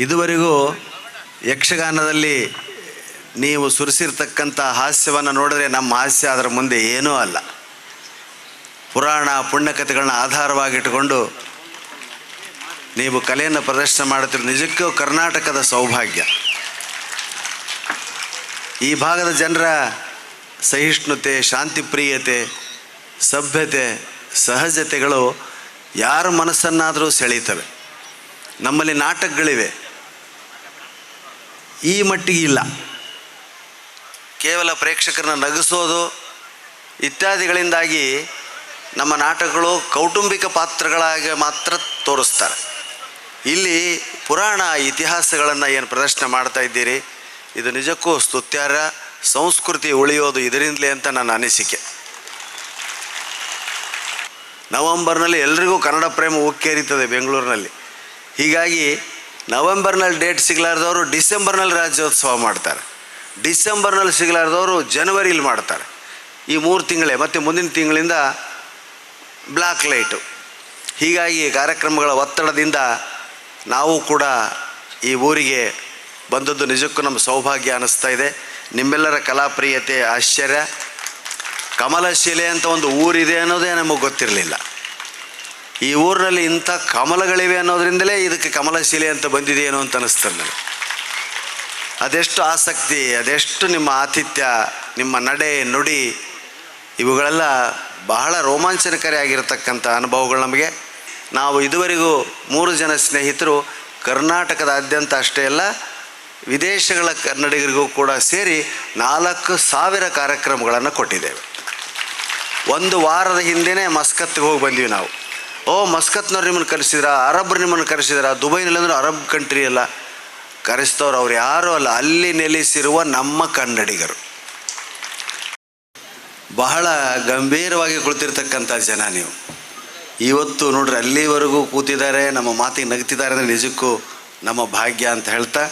ಇದುವರೆಗೂ ಯಕ್ಷಗಾನದಲ್ಲಿ ನೀವು ಸುರಿಸಿರ್ತಕ್ಕಂಥ ಹಾಸ್ಯವನ್ನು ನೋಡಿದ್ರೆ ನಮ್ಮ ಹಾಸ್ಯ ಅದರ ಮುಂದೆ ಏನೂ ಅಲ್ಲ. ಪುರಾಣ ಪುಣ್ಯಕಥೆಗಳನ್ನ ಆಧಾರವಾಗಿಟ್ಟುಕೊಂಡು ನೀವು ಕಲೆಯನ್ನು ಪ್ರದರ್ಶನ ಮಾಡುತ್ತಿರೋ ನಿಜಕ್ಕೂ ಕರ್ನಾಟಕದ ಸೌಭಾಗ್ಯ. ಈ ಭಾಗದ ಜನರ ಸಹಿಷ್ಣುತೆ, ಶಾಂತಿಪ್ರಿಯತೆ, ಸಭ್ಯತೆ, ಸಹಜತೆಗಳು ಯಾರ ಮನಸ್ಸನ್ನಾದರೂ ಸೆಳೀತವೆ ನಮ್ಮಲ್ಲಿ ನಾಟಕಗಳಿವೆ. ಈ ಮಟ್ಟಿಗೆ ಇಲ್ಲ. ಕೇವಲ ಪ್ರೇಕ್ಷಕರನ್ನ ನಗಿಸೋದು ಇತ್ಯಾದಿಗಳಿಂದಾಗಿ ನಮ್ಮ ನಾಟಕಗಳು ಕೌಟುಂಬಿಕ ಪಾತ್ರಗಳಾಗಿ ಮಾತ್ರ ತೋರಿಸ್ತಾರೆ. ಇಲ್ಲಿ ಪುರಾಣ ಇತಿಹಾಸಗಳನ್ನು ಏನು ಪ್ರದರ್ಶನ ಮಾಡ್ತಾ ಇದ್ದೀರಿ? ಇದು ನಿಜಕ್ಕೂ ಸ್ತುತ್ಯಾರ ಸಂಸ್ಕೃತಿ ಉಳಿಯೋದು ಇದರಿಂದಲೇ ಅಂತ ನನ್ನ ಅನಿಸಿಕೆ. ನವಂಬರ್ನಲ್ಲಿ ಎಲ್ರಿಗೂ ಕನ್ನಡ ಪ್ರೇಮ ಉಕ್ಕೇರಿತದೆ ಬೆಂಗಳೂರಿನಲ್ಲಿ. ಹೀಗಾಗಿ ನವೆಂಬರ್ನಲ್ಲಿ ಡೇಟ್ ಸಿಗಲಾರ್ದವರು ಡಿಸೆಂಬರ್ನಲ್ಲಿ ರಾಜ್ಯೋತ್ಸವ ಮಾಡ್ತಾರೆ. ಡಿಸೆಂಬರ್ನಲ್ಲಿ ಸಿಗಲಾರ್ದವರು ಜನವರಿಲಿ ಮಾಡ್ತಾರೆ. ಈ ಮೂರು ತಿಂಗಳೇ, ಮತ್ತು ಮುಂದಿನ ತಿಂಗಳಿಂದ ಬ್ಲ್ಯಾಕ್ ಲೈಟು. ಹೀಗಾಗಿ ಕಾರ್ಯಕ್ರಮಗಳ ಒತ್ತಡದಿಂದ ನಾವು ಕೂಡ ಈ ಊರಿಗೆ ಬಂದದ್ದು ನಿಜಕ್ಕೂ ನಮ್ಮ ಸೌಭಾಗ್ಯ ಅನ್ನಿಸ್ತಾ ಇದೆ. ನಿಮ್ಮೆಲ್ಲರ ಕಲಾಪ್ರಿಯತೆ, ಆಶ್ಚರ್ಯ. ಕಮಲಶಿಲೆ ಅಂತ ಒಂದು ಊರಿದೆ ಅನ್ನೋದೇ ನಮಗೆ ಗೊತ್ತಿರಲಿಲ್ಲ. ಈ ಊರಿನಲ್ಲಿ ಇಂಥ ಕಮಲಗಳಿವೆ ಅನ್ನೋದ್ರಿಂದಲೇ ಇದಕ್ಕೆ ಕಮಲಶಿಲೆ ಅಂತ ಬಂದಿದೆಯೇನೋ ಅಂತ ಅನಿಸ್ತದೆ ನನಗೆ. ಅದೆಷ್ಟು ಆಸಕ್ತಿ, ಅದೆಷ್ಟು ನಿಮ್ಮ ಆತಿಥ್ಯ, ನಿಮ್ಮ ನಡೆ, ನುಡಿ, ಇವುಗಳೆಲ್ಲ ಬಹಳ ರೋಮಾಂಚನಕಾರಿಯಾಗಿರ್ತಕ್ಕಂಥ ಅನುಭವಗಳು ನಮಗೆ. ನಾವು ಇದುವರೆಗೂ ಮೂರು ಜನ ಸ್ನೇಹಿತರು ಕರ್ನಾಟಕದಾದ್ಯಂತ ಅಷ್ಟೇ ಅಲ್ಲ, ವಿದೇಶಗಳ ಕನ್ನಡಿಗರಿಗೂ ಕೂಡ ಸೇರಿ ನಾಲ್ಕು ಸಾವಿರ ಕಾರ್ಯಕ್ರಮಗಳನ್ನು ಕೊಟ್ಟಿದ್ದೇವೆ. ಒಂದು ವಾರದ ಹಿಂದೆಯೇ ಮಸ್ಕತ್ಗೆ ಹೋಗಿ ಬಂದೀವಿ ನಾವು. ಓ, ಮಸ್ಕತ್ನವ್ರು ನಿಮ್ಮನ್ನು ಕರೆಸಿದ್ರ? ಅರಬ್ರು ನಿಮ್ಮನ್ನು ಕರೆಸಿದ್ರ? ದುಬೈನಲ್ಲಿ ಅಂದ್ರೆ ಅರಬ್ ಕಂಟ್ರಿ ಅಲ್ಲ. ಕರೆಸ್ತವ್ರು ಅವ್ರು ಯಾರೂ ಅಲ್ಲ. ಅಲ್ಲಿ ನೆಲೆಸಿರುವ ನಮ್ಮ ಕನ್ನಡಿಗರು. ಬಹಳ ಗಂಭೀರವಾಗಿ ಕುಳಿತಿರ್ತಕ್ಕಂಥ ಜನ ನೀವು. ಇವತ್ತು ನೋಡ್ರಿ, ಅಲ್ಲಿವರೆಗೂ ಕೂತಿದ್ದಾರೆ, ನಮ್ಮ ಮಾತಿಗೆ ನಗ್ತಿದ್ದಾರೆ ಅಂದರೆ ನಿಜಕ್ಕೂ ನಮ್ಮ ಭಾಗ್ಯ ಅಂತ ಹೇಳ್ತಾ.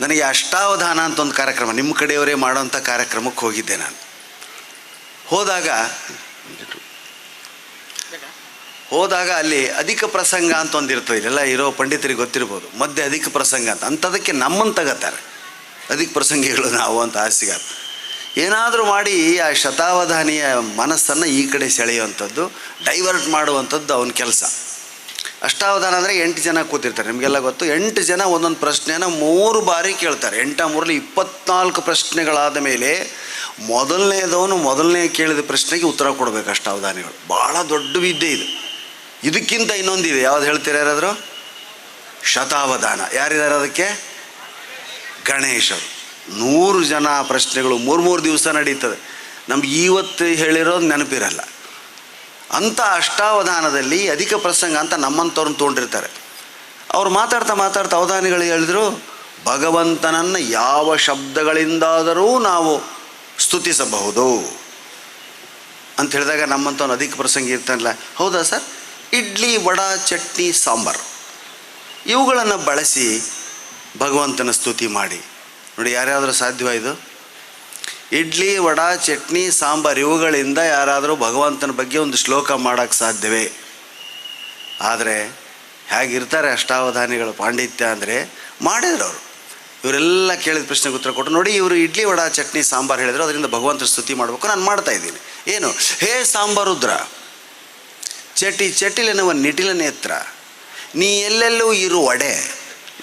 ನನಗೆ ಅಷ್ಟಾವಧಾನ ಅಂತ ಒಂದು ಕಾರ್ಯಕ್ರಮ, ನಿಮ್ಮ ಕಡೆಯವರೇ ಮಾಡೋಂಥ ಕಾರ್ಯಕ್ರಮಕ್ಕೆ ಹೋಗಿದ್ದೆ ನಾನು. ಹೋದಾಗ ಹೋದಾಗ ಅಲ್ಲಿ ಅಧಿಕ ಪ್ರಸಂಗ ಅಂತ ಒಂದು ಇರ್ತದೆ. ಇರೋ ಪಂಡಿತರಿಗೆ ಗೊತ್ತಿರ್ಬೋದು. ಮಧ್ಯೆ ಅಧಿಕ ಪ್ರಸಂಗ ಅಂತ. ಅಂಥದಕ್ಕೆ ನಮ್ಮನ್ನು ತಗೋತಾರೆ. ಅಧಿಕ ಪ್ರಸಂಗಿಗಳು ನಾವು ಅಂತ ಆಸೆಗಾರ ಏನಾದರೂ ಮಾಡಿ ಆ ಶತಾವಧಾನಿಯ ಮನಸ್ಸನ್ನು ಈ ಕಡೆ ಸೆಳೆಯುವಂಥದ್ದು, ಡೈವರ್ಟ್ ಮಾಡುವಂಥದ್ದು ಅವನ ಕೆಲಸ. ಅಷ್ಟಾವಧಾನ ಅಂದರೆ ಎಂಟು ಜನ ಕೂತಿರ್ತಾರೆ. ನಿಮಗೆಲ್ಲ ಗೊತ್ತು? ಎಂಟು ಜನ ಒಂದೊಂದು ಪ್ರಶ್ನೆನ ಮೂರು ಬಾರಿ ಕೇಳ್ತಾರೆ. ಎಂಟ, ಮೂರಲ್ಲಿ, ಇಪ್ಪತ್ನಾಲ್ಕು ಪ್ರಶ್ನೆಗಳಾದ ಮೇಲೆ ಮೊದಲನೇದವನು ಮೊದಲನೇ ಕೇಳಿದ ಪ್ರಶ್ನೆಗೆ ಉತ್ತರ ಕೊಡಬೇಕು ಅಷ್ಟಾವಧಾನಿಗಳು. ಭಾಳ ದೊಡ್ಡ ವಿದ್ಯೆ ಇದು. ಇದಕ್ಕಿಂತ ಇನ್ನೊಂದಿದೆ. ಯಾವ್ದು ಹೇಳ್ತೀರ ಯಾರಾದರೂ? ಶತಾವಧಾನ. ಯಾರಿದ್ದಾರೆ ಅದಕ್ಕೆ? ಗಣೇಶರು. ನೂರು ಜನ ಪ್ರಶ್ನೆಗಳು ಮೂರು ಮೂರು ದಿವಸ ನಡೀತದೆ. ನಮ್ಗೆ ಇವತ್ತು ಹೇಳಿರೋದು ನೆನಪಿರಲ್ಲ. ಅಂಥ ಅಷ್ಟಾವಧಾನದಲ್ಲಿ ಅಧಿಕ ಪ್ರಸಂಗ ಅಂತ ನಮ್ಮಂಥವ್ರನ್ನ ತೊಗೊಂಡಿರ್ತಾರೆ. ಅವ್ರು ಮಾತಾಡ್ತಾ ಮಾತಾಡ್ತಾ ಅವಧಾನಿಗಳು ಹೇಳಿದ್ರು, ಭಗವಂತನನ್ನು ಯಾವ ಶಬ್ದಗಳಿಂದಾದರೂ ನಾವು ಸ್ತುತಿಸಬಹುದು. ಅಂತ ಹೇಳಿದಾಗ ನಮ್ಮಂಥವ್ನು ಅಧಿಕ ಪ್ರಸಂಗ ಇರ್ತಾನಲ್ಲ ಹೌದಾ ಸರ್? ಇಡ್ಲಿ, ವಡಾ, ಚಟ್ನಿ, ಸಾಂಬಾರು. ಇವುಗಳನ್ನು ಬಳಸಿ ಭಗವಂತನ ಸ್ತುತಿ ಮಾಡಿ. ನೋಡಿ, ಯಾರ್ಯಾದರೂ ಸಾಧ್ಯವ ಇದು? ಇಡ್ಲಿ, ವಡಾ, ಚಟ್ನಿ, ಸಾಂಬಾರು ಇವುಗಳಿಂದ ಯಾರಾದರೂ ಭಗವಂತನ ಬಗ್ಗೆ ಒಂದು ಶ್ಲೋಕ ಮಾಡೋಕ್ಕೆ ಸಾಧ್ಯವೇ? ಆದರೆ ಹೇಗಿರ್ತಾರೆ ಅಷ್ಟಾವಧಾನಿಗಳು ಪಾಂಡಿತ್ಯ ಅಂದರೆ ಮಾಡಿದ್ರು ಅವರು ಇವರೆಲ್ಲ ಕೇಳಿದ ಪ್ರಶ್ನೆಗೆ ಉತ್ತರ ಕೊಟ್ಟು, ನೋಡಿ, ಇವರು ಇಡ್ಲಿ, ವಡ, ಚಟ್ನಿ, ಸಾಂಬಾರು ಹೇಳಿದ್ರು, ಅದರಿಂದ ಭಗವಂತನ ಸ್ತುತಿ ಮಾಡಬೇಕು, ನಾನು ಮಾಡ್ತಾ ಇದ್ದೀನಿ. ಏನು? ಹೇ ಸಾಂಬಾರುದ್ರ! ಚಟಿ ಚಟಿಲೆನವ ನಿಟಿಲ ನೇತ್ರ. ನೀ ಎಲ್ಲೆಲ್ಲೂ ಇರು ಒಡೆ.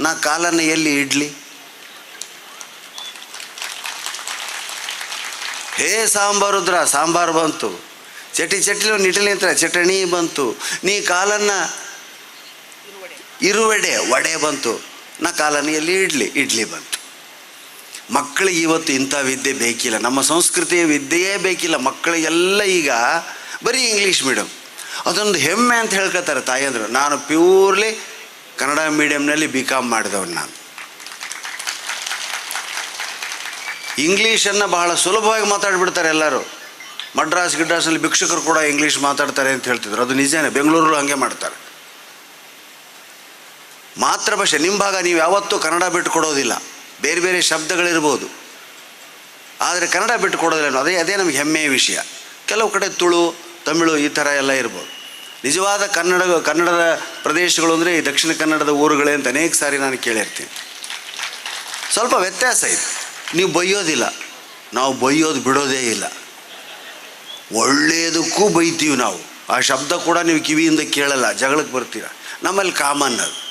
ನಾ ಕಾಲನ್ನು ಎಲ್ಲಿ ಇಡ್ಲಿ? ಹೇ ಸಾಂಬಾರುದ್ರ, ಸಾಂಬಾರು ಬಂತು. ಚಟಿ ಚಟಿಲು ನಿಟಿಲ ನೇತ್ರ, ಚಟಣಿ ಬಂತು. ನೀ ಕಾಲನ್ನು ಇರುವೆಡೆ, ಒಡೆ ಬಂತು. ನಾ ಕಾಲನ್ನು ಎಲ್ಲಿ ಇಡ್ಲಿ? ಇಡ್ಲಿ ಬಂತು. ಮಕ್ಕಳಿಗೆ ಇವತ್ತು ಇಂಥ ವಿದ್ಯೆ ಬೇಕಿಲ್ಲ. ನಮ್ಮ ಸಂಸ್ಕೃತಿಯ ವಿದ್ಯೆಯೇ ಬೇಕಿಲ್ಲ. ಮಕ್ಕಳಿಗೆಲ್ಲ ಈಗ ಬರೀ ಇಂಗ್ಲೀಷ್ ಮೀಡಿಯಮ್ ಅದೊಂದು ಹೆಮ್ಮೆ ಅಂತ ಹೇಳ್ಕೊತಾರೆ ತಾಯಂದರು. ನಾನು ಪ್ಯೂರ್ಲಿ ಕನ್ನಡ ಮೀಡಿಯಮ್ನಲ್ಲಿ ಬಿ ಕಾಮ್ ಮಾಡಿದವನು ನಾನು. ಇಂಗ್ಲೀಷನ್ನು ಬಹಳ ಸುಲಭವಾಗಿ ಮಾತಾಡಿಬಿಡ್ತಾರೆ ಎಲ್ಲರೂ. ಮಡ್ರಾಸ್ ಗಿಡ್ರಾಸಲ್ಲಿ ಭಿಕ್ಷುಕರು ಕೂಡ ಇಂಗ್ಲೀಷ್ ಮಾತಾಡ್ತಾರೆ ಅಂತ ಹೇಳ್ತಿದ್ರು. ಅದು ನಿಜನೇ, ಬೆಂಗಳೂರಲ್ಲೂ ಹಾಗೆ ಮಾಡ್ತಾರೆ. ಮಾತೃಭಾಷೆ ನಿಮ್ಮ ಭಾಗ ನೀವು ಯಾವತ್ತೂ ಕನ್ನಡ ಬಿಟ್ಟು ಕೊಡೋದಿಲ್ಲ. ಬೇರೆ ಬೇರೆ ಶಬ್ದಗಳಿರ್ಬೋದು. ಆದರೆ ಕನ್ನಡ ಬಿಟ್ಟು ಕೊಡೋದಿಲ್ಲ ಅದೇ ಅದೇ ನಮಗೆ ಹೆಮ್ಮೆಯ ವಿಷಯ. ಕೆಲವು ಕಡೆ ತುಳು ತಮಿಳು ಈ ಥರ ಎಲ್ಲ ಇರ್ಬೋದು. ನಿಜವಾದ ಕನ್ನಡ, ಕನ್ನಡದ ಪ್ರದೇಶಗಳು ಅಂದರೆ ಈ ದಕ್ಷಿಣ ಕನ್ನಡದ ಊರುಗಳೇ ಅಂತ ಅನೇಕ ಸಾರಿ ನಾನು ಕೇಳಿರ್ತೀನಿ. ಸ್ವಲ್ಪ ವ್ಯತ್ಯಾಸ ಇದೆ. ನೀವು ಬೈಯೋದಿಲ್ಲ. ನಾವು ಬೈಯೋದು ಬಿಡೋದೇ ಇಲ್ಲ. ಒಳ್ಳೆಯದಕ್ಕೂ ಬೈತೀವಿ ನಾವು. ಆ ಶಬ್ದ ಕೂಡ ನೀವು ಕಿವಿಯಿಂದ ಕೇಳಲ್ಲ, ಜಗಳಕ್ಕೆ ಬರ್ತೀರ. ನಮ್ಮಲ್ಲಿ ಕಾಮನ್ ಅದು.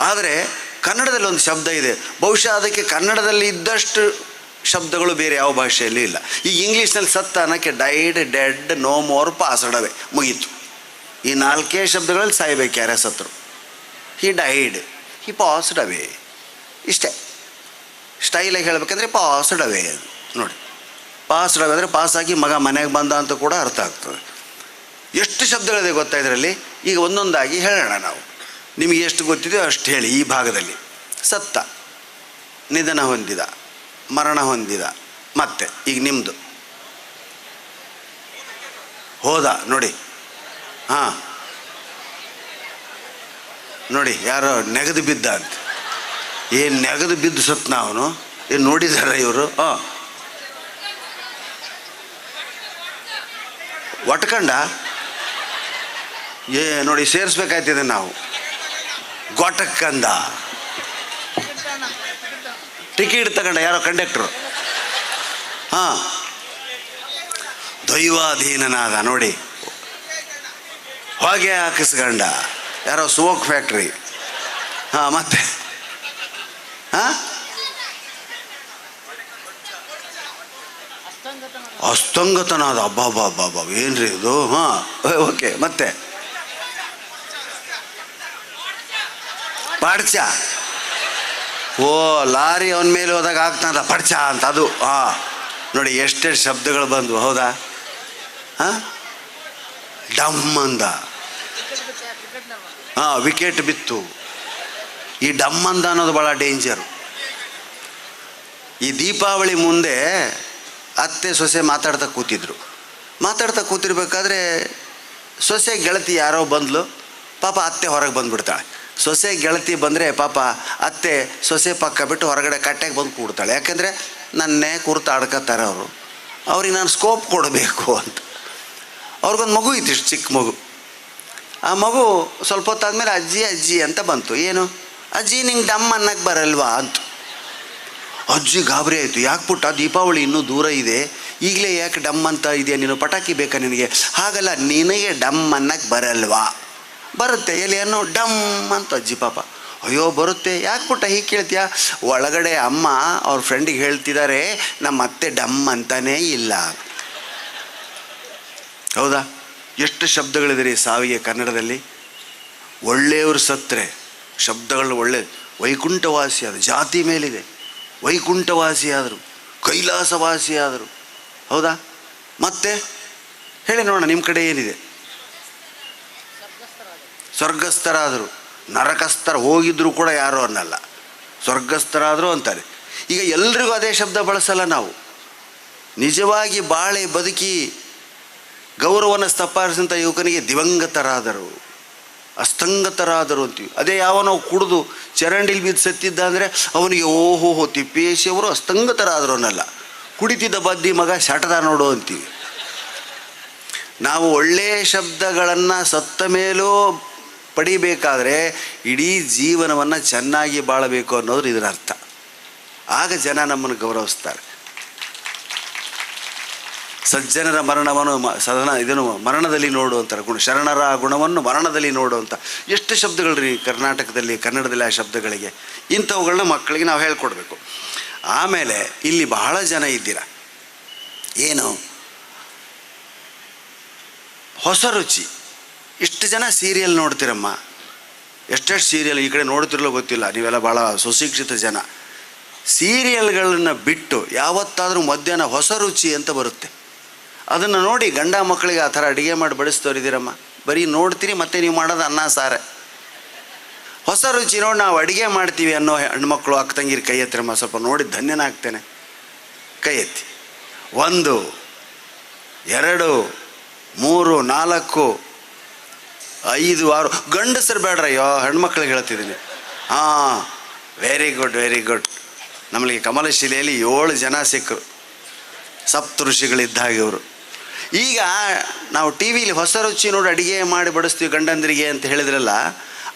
ಆದರೆ ಕನ್ನಡದಲ್ಲಿ ಒಂದು ಶಬ್ದ ಇದೆ. ಬಹುಶಃ ಅದಕ್ಕೆ ಕನ್ನಡದಲ್ಲಿ ಇದ್ದಷ್ಟು ಶಬ್ದಗಳು ಬೇರೆ ಯಾವ ಭಾಷೆಯಲ್ಲಿ ಇಲ್ಲ. ಈಗ ಇಂಗ್ಲೀಷ್ನಲ್ಲಿ ಸತ್ತ ಅನ್ನೋಕ್ಕೆ died dead no more passed away ಮುಗೀತು. ಈ ನಾಲ್ಕೇ ಶಬ್ದಗಳಲ್ಲಿ ಸಾಯ್ಬೇಕು ಯಾರೇ ಸತ್ರು ಹಿ ಡೈಡ್ ಹಿ ಪಾಸ್ಡ್ ಅವೇ ಇಷ್ಟೇ. ಸ್ಟೈಲಾಗಿ ಹೇಳಬೇಕಂದ್ರೆ ಪಾಸ್ಡ್ ಅವೇ ನೋಡಿ. ಪಾಸ್ಡ್ ಅವೇ ಅಂದರೆ ಪಾಸಾಗಿ ಮಗ ಮನೆಗೆ ಬಂದ ಅಂತ ಕೂಡ ಅರ್ಥ ಆಗ್ತದೆ. ಎಷ್ಟು ಶಬ್ದಗಳಿದೆ ಗೊತ್ತಾ ಇದರಲ್ಲಿ? ಈಗ ಒಂದೊಂದಾಗಿ ಹೇಳೋಣ ನಾವು. ನಿಮಗೆ ಎಷ್ಟು ಗೊತ್ತಿದೆಯೋ ಅಷ್ಟು ಹೇಳಿ. ಈ ಭಾಗದಲ್ಲಿ ಸತ್ತ, ನಿಧನ ಹೊಂದಿದ. ಮರಣ ಹೊಂದಿದ. ಮತ್ತೆ, ಈಗ ನಿಮ್ಮದು ಹೋದ, ನೋಡಿ. ಹಾಂ. ನೋಡಿ, ಯಾರೋ ನೆಗೆದು ಬಿದ್ದ ಅಂತ. ಏನು ನೆಗೆದು ಬಿದ್ದು ಸತ್ನ ಅವನು? ಏನು ನೋಡಿದಾರ ಇವರು? ಹಾಂ. ಒಟ್ಕಂಡ? ಏ, ನೋಡಿ, ಸೇರಿಸ್ಬೇಕಾಯ್ತಿದೆ ನಾವು. ಗೊಟಕ್ಕಂದ ಟಿಕೆಟ್ ತಗೊಂಡ, ಯಾರೋ ಕಂಡಕ್ಟ್ರು ಹಾಂ. ದೈವಾಧೀನನಾದ, ನೋಡಿ. ಹೊಗೆ ಹಾಕಿಸ್ಕೊಂಡ ಯಾರೋ ಸೋಕ್ ಫ್ಯಾಕ್ಟ್ರಿ ಹಾಂ, ಮತ್ತೆ. ಹಾಂ? ಅಸ್ತಂಗತನಾದ ಅಬ್ಬಾ ಅಬ್ಬಾ ಏನ್ರಿ ಇದು? ಹಾಂ, ಓಕೆ, ಮತ್ತೆ. ಪಡ್ಚ. ಓ, ಲಾರಿ ಅವನ ಮೇಲೆ ಹೋದಾಗ ಆಗ್ತಾನಲ್ಲ ಪಡ್ಚ ಅಂತ ಅದು. ಹಾಂ. ನೋಡಿ, ಎಷ್ಟೆಷ್ಟು ಶಬ್ದಗಳು ಬಂದವು, ಹೌದಾ? ಹಾಂ? ಡಮ್ ಅಂದ. ಹಾಂ, ವಿಕೆಟ್ ಬಿತ್ತು. ಈ ಡಮ್ ಅಂದ ಅನ್ನೋದು ಭಾಳ ಡೇಂಜರು. ಈ ದೀಪಾವಳಿ ಮುಂದೆ ಅತ್ತೆ, ಸೊಸೆ ಮಾತಾಡ್ತಾ ಕೂತಿದ್ರು. ಮಾತಾಡ್ತಾ ಕೂತಿರ್ಬೇಕಾದ್ರೆ ಸೊಸೆ, ಗೆಳತಿ ಯಾರೋ ಬಂದ್ಲು. ಪಾಪ ಅತ್ತೆ ಹೊರಗೆ ಬಂದ್ಬಿಡ್ತಾಳೆ. ಸೊಸೆ ಗೆಳತಿ ಬಂದರೆ ಪಾಪ ಅತ್ತೆ ಸೊಸೆ ಪಕ್ಕ ಬಿಟ್ಟು ಹೊರಗಡೆ ಕಟ್ಟೆಗೆ ಬಂದು ಕೂಡ್ತಾಳೆ. ಯಾಕೆಂದರೆ ನನ್ನೇ ಕುರ್ತು ಆಡ್ಕೋತಾರೆ ಅವರು. ಅವ್ರಿಗೆ ನಾನು ಸ್ಕೋಪ್ ಕೊಡಬೇಕು ಅಂತ. ಅವ್ರಿಗೊಂದು ಮಗು ಇತ್ತು, ಇಷ್ಟು ಚಿಕ್ಕ ಮಗು. ಆ ಮಗು ಸ್ವಲ್ಪ ಹೊತ್ತಾದ್ಮೇಲೆ ಅಜ್ಜಿ ಅಜ್ಜಿ ಅಂತ ಬಂತು. ಏನು? ಅಜ್ಜಿ, ನಿಂಗೆ ಡಮ್ ಅನ್ನಕ್ಕೆ ಬರಲ್ವಾ ಅಂತ. ಅಜ್ಜಿ ಗಾಬರಿ ಆಯಿತು. ಯಾಕೆ ಪುಟ್ಟ? ದೀಪಾವಳಿ ಇನ್ನೂ ದೂರ ಇದೆ. ಈಗಲೇ ಯಾಕೆ ಡಮ್ ಅಂತ ಇದೆಯಾ? ನೀನು ಪಟಾಕಿ ಬೇಕಾ ನಿನಗೆ? ಹಾಗಲ್ಲ, ನಿನಗೆ ಡಮ್ ಅನ್ನಕ್ಕೆ ಬರಲ್ವಾ? ಬರುತ್ತೆ ಎಲ್ಲಿ ಅನ್ನೋ ಡಮ್ ಅಂತ ಅಜ್ಜಿ ಪಾಪ. ಅಯ್ಯೋ, ಬರುತ್ತೆ. ಯಾಕೆ ಪುಟ್ಟ ಹೀಗೆ ಕೇಳ್ತೀಯ? ಒಳಗಡೆ ಅಮ್ಮ ಅವ್ರ ಫ್ರೆಂಡಿಗೆ ಹೇಳ್ತಿದ್ದಾರೆ ನಮ್ಮ ಅತ್ತೆ ಡಮ್ ಅಂತಾನೇ ಇಲ್ಲ. ಹೌದಾ? ಎಷ್ಟು ಶಬ್ದಗಳಿದೆ ಸಾವಿಗೆ ಕನ್ನಡದಲ್ಲಿ? ಒಳ್ಳೆಯವರು ಸತ್ತರೆ ಶಬ್ದಗಳು ಒಳ್ಳೆ ವೈಕುಂಠವಾಸಿ ಆದ ಜಾತಿ ಮೇಲಿದೆ. ವೈಕುಂಠವಾಸಿಯಾದರು ಕೈಲಾಸವಾಸಿಯಾದರು ಹೌದಾ? ಮತ್ತೆ, ಹೇಳಿ ನೋಡೋಣ ನಿಮ್ಮ ಕಡೆ ಏನಿದೆ? ಸ್ವರ್ಗಸ್ಥರಾದರು, ನರಕಸ್ಥರ ಹೋಗಿದ್ರೂ ಕೂಡ ಯಾರು ಅನ್ನಲ್ಲ. ಸ್ವರ್ಗಸ್ಥರಾದರು ಅಂತಾರೆ. ಈಗ ಎಲ್ರಿಗೂ ಅದೇ ಶಬ್ದ ಬಳಸಲ್ಲ ನಾವು. ನಿಜವಾಗಿ ಬಾಳೆ ಬದುಕಿ ಗೌರವನ ಸ್ಥಪಾರಿಸಿದಂಥ ಯುವಕನಿಗೆ ದಿವಂಗತರಾದರು, ಅಸ್ತಂಗತರಾದರು ಅಂತೀವಿ. ಅದೇ ಯಾವನೋ ಕುಡಿದು ಚರಂಡಿಲಿ ಬಿದ್ದು ಸತ್ತಿದ್ದ ಅಂದರೆ ಅವನಿಗೆ ಓಹೋಹೋ ತಿಪ್ಪೇಶಿಯವರು ಅಸ್ತಂಗತರಾದರು ಅನ್ನಲ್ಲ. ಕುಡಿತಿದ್ದ ಬದ್ದಿ ಮಗ ಶಟದ ನೋಡು ಅಂತೀವಿ. ನಾವು ಒಳ್ಳೆಯ ಶಬ್ದಗಳನ್ನು ಸತ್ತ ಮೇಲೂ ಪಡಿಬೇಕಾದ್ರೆ ಇಡೀ ಜೀವನವನ್ನು ಚೆನ್ನಾಗಿ ಬಾಳಬೇಕು ಅನ್ನೋದು ಇದರ ಅರ್ಥ. ಆಗ ಜನ ನಮ್ಮನ್ನು ಗೌರವಿಸ್ತಾರೆ. ಸಜ್ಜನರ ಮರಣವನ್ನು ಸದನ ಇದನ್ನು ಮರಣದಲ್ಲಿ ನೋಡುವಂಥ ಗುಣ, ಶರಣರ ಗುಣವನ್ನು ಮರಣದಲ್ಲಿ ನೋಡುವಂಥ ಎಷ್ಟು ಶಬ್ದಗಳು ರೀ ಕರ್ನಾಟಕದಲ್ಲಿ, ಕನ್ನಡದಲ್ಲಿ ಆ ಶಬ್ದಗಳಿಗೆ? ಇಂಥವುಗಳನ್ನ ಮಕ್ಕಳಿಗೆ ನಾವು ಹೇಳ್ಕೊಡ್ಬೇಕು. ಆಮೇಲೆ ಇಲ್ಲಿ ಬಹಳ ಜನ ಇದ್ದೀರ? ಏನು? ಹೊಸ ರುಚಿ. ಇಷ್ಟು ಜನ ಸೀರಿಯಲ್ ನೋಡ್ತೀರಮ್ಮ. ಎಷ್ಟೆಷ್ಟು ಸೀರಿಯಲ್ ಈ ಕಡೆ ನೋಡ್ತಿರಲೋ ಗೊತ್ತಿಲ್ಲ. ನೀವೆಲ್ಲ ಭಾಳ ಸುಶಿಕ್ಷಿತ ಜನ. ಸೀರಿಯಲ್ಗಳನ್ನು ಬಿಟ್ಟು ಯಾವತ್ತಾದರೂ ಮಧ್ಯಾಹ್ನ ಹೊಸ ರುಚಿ ಅಂತ ಬರುತ್ತೆ. ಅದನ್ನು ನೋಡಿ ಗಂಡ ಮಕ್ಕಳಿಗೆ ಆ ಥರ ಅಡುಗೆ ಮಾಡಿ ಬಡಿಸ್ತವ್ರಿದ್ದೀರಮ್ಮ ಬರೀ ನೋಡ್ತೀರಿ ಮತ್ತೆ ನೀವು ಮಾಡೋದು ಅನ್ನ, ಸಾರೆ. ಹೊಸ ರುಚಿ ನೋಡಿ ನಾವು ಅಡುಗೆ ಮಾಡ್ತೀವಿ ಅನ್ನೋ ಹೆಣ್ಮಕ್ಳು ಅಕ್ಕ ತಂಗಿರು ಕೈ ಎತ್ತಿರಮ್ಮ ಸ್ವಲ್ಪ ನೋಡಿ ಧನ್ಯನಾಗ್ತೇನೆ ಕೈ ಎತ್ತಿ. ಒಂದು, ಎರಡು, ಮೂರು, ನಾಲ್ಕು ಐದು ಆರು ಗಂಡಸರು ಬೇಡ್ರಯ್ಯೋ ಹೆಣ್ಮಕ್ಳಿಗೆ ಹೇಳ್ತಿದ್ದೀನಿ. ಹಾಂ ವೆರಿ ಗುಡ್ ವೆರಿ ಗುಡ್ ನಮಗೆ ಕಮಲಶಿಲೆಯಲ್ಲಿ ಏಳು ಜನ ಸಿಕ್ಕರು. ಸಪ್ತ ಋಷಿಗಳಿದ್ದ ಹಾಗೆ ಇವರು. ಈಗ ನಾವು ಟಿ ವಿಲಿ ಹೊಸ ರುಚಿ ನೋಡಿ ಅಡುಗೆ ಮಾಡಿ ಬಡಿಸ್ತೀವಿ ಗಂಡಂದ್ರಿಗೆ ಅಂತ ಹೇಳಿದ್ರಲ್ಲ,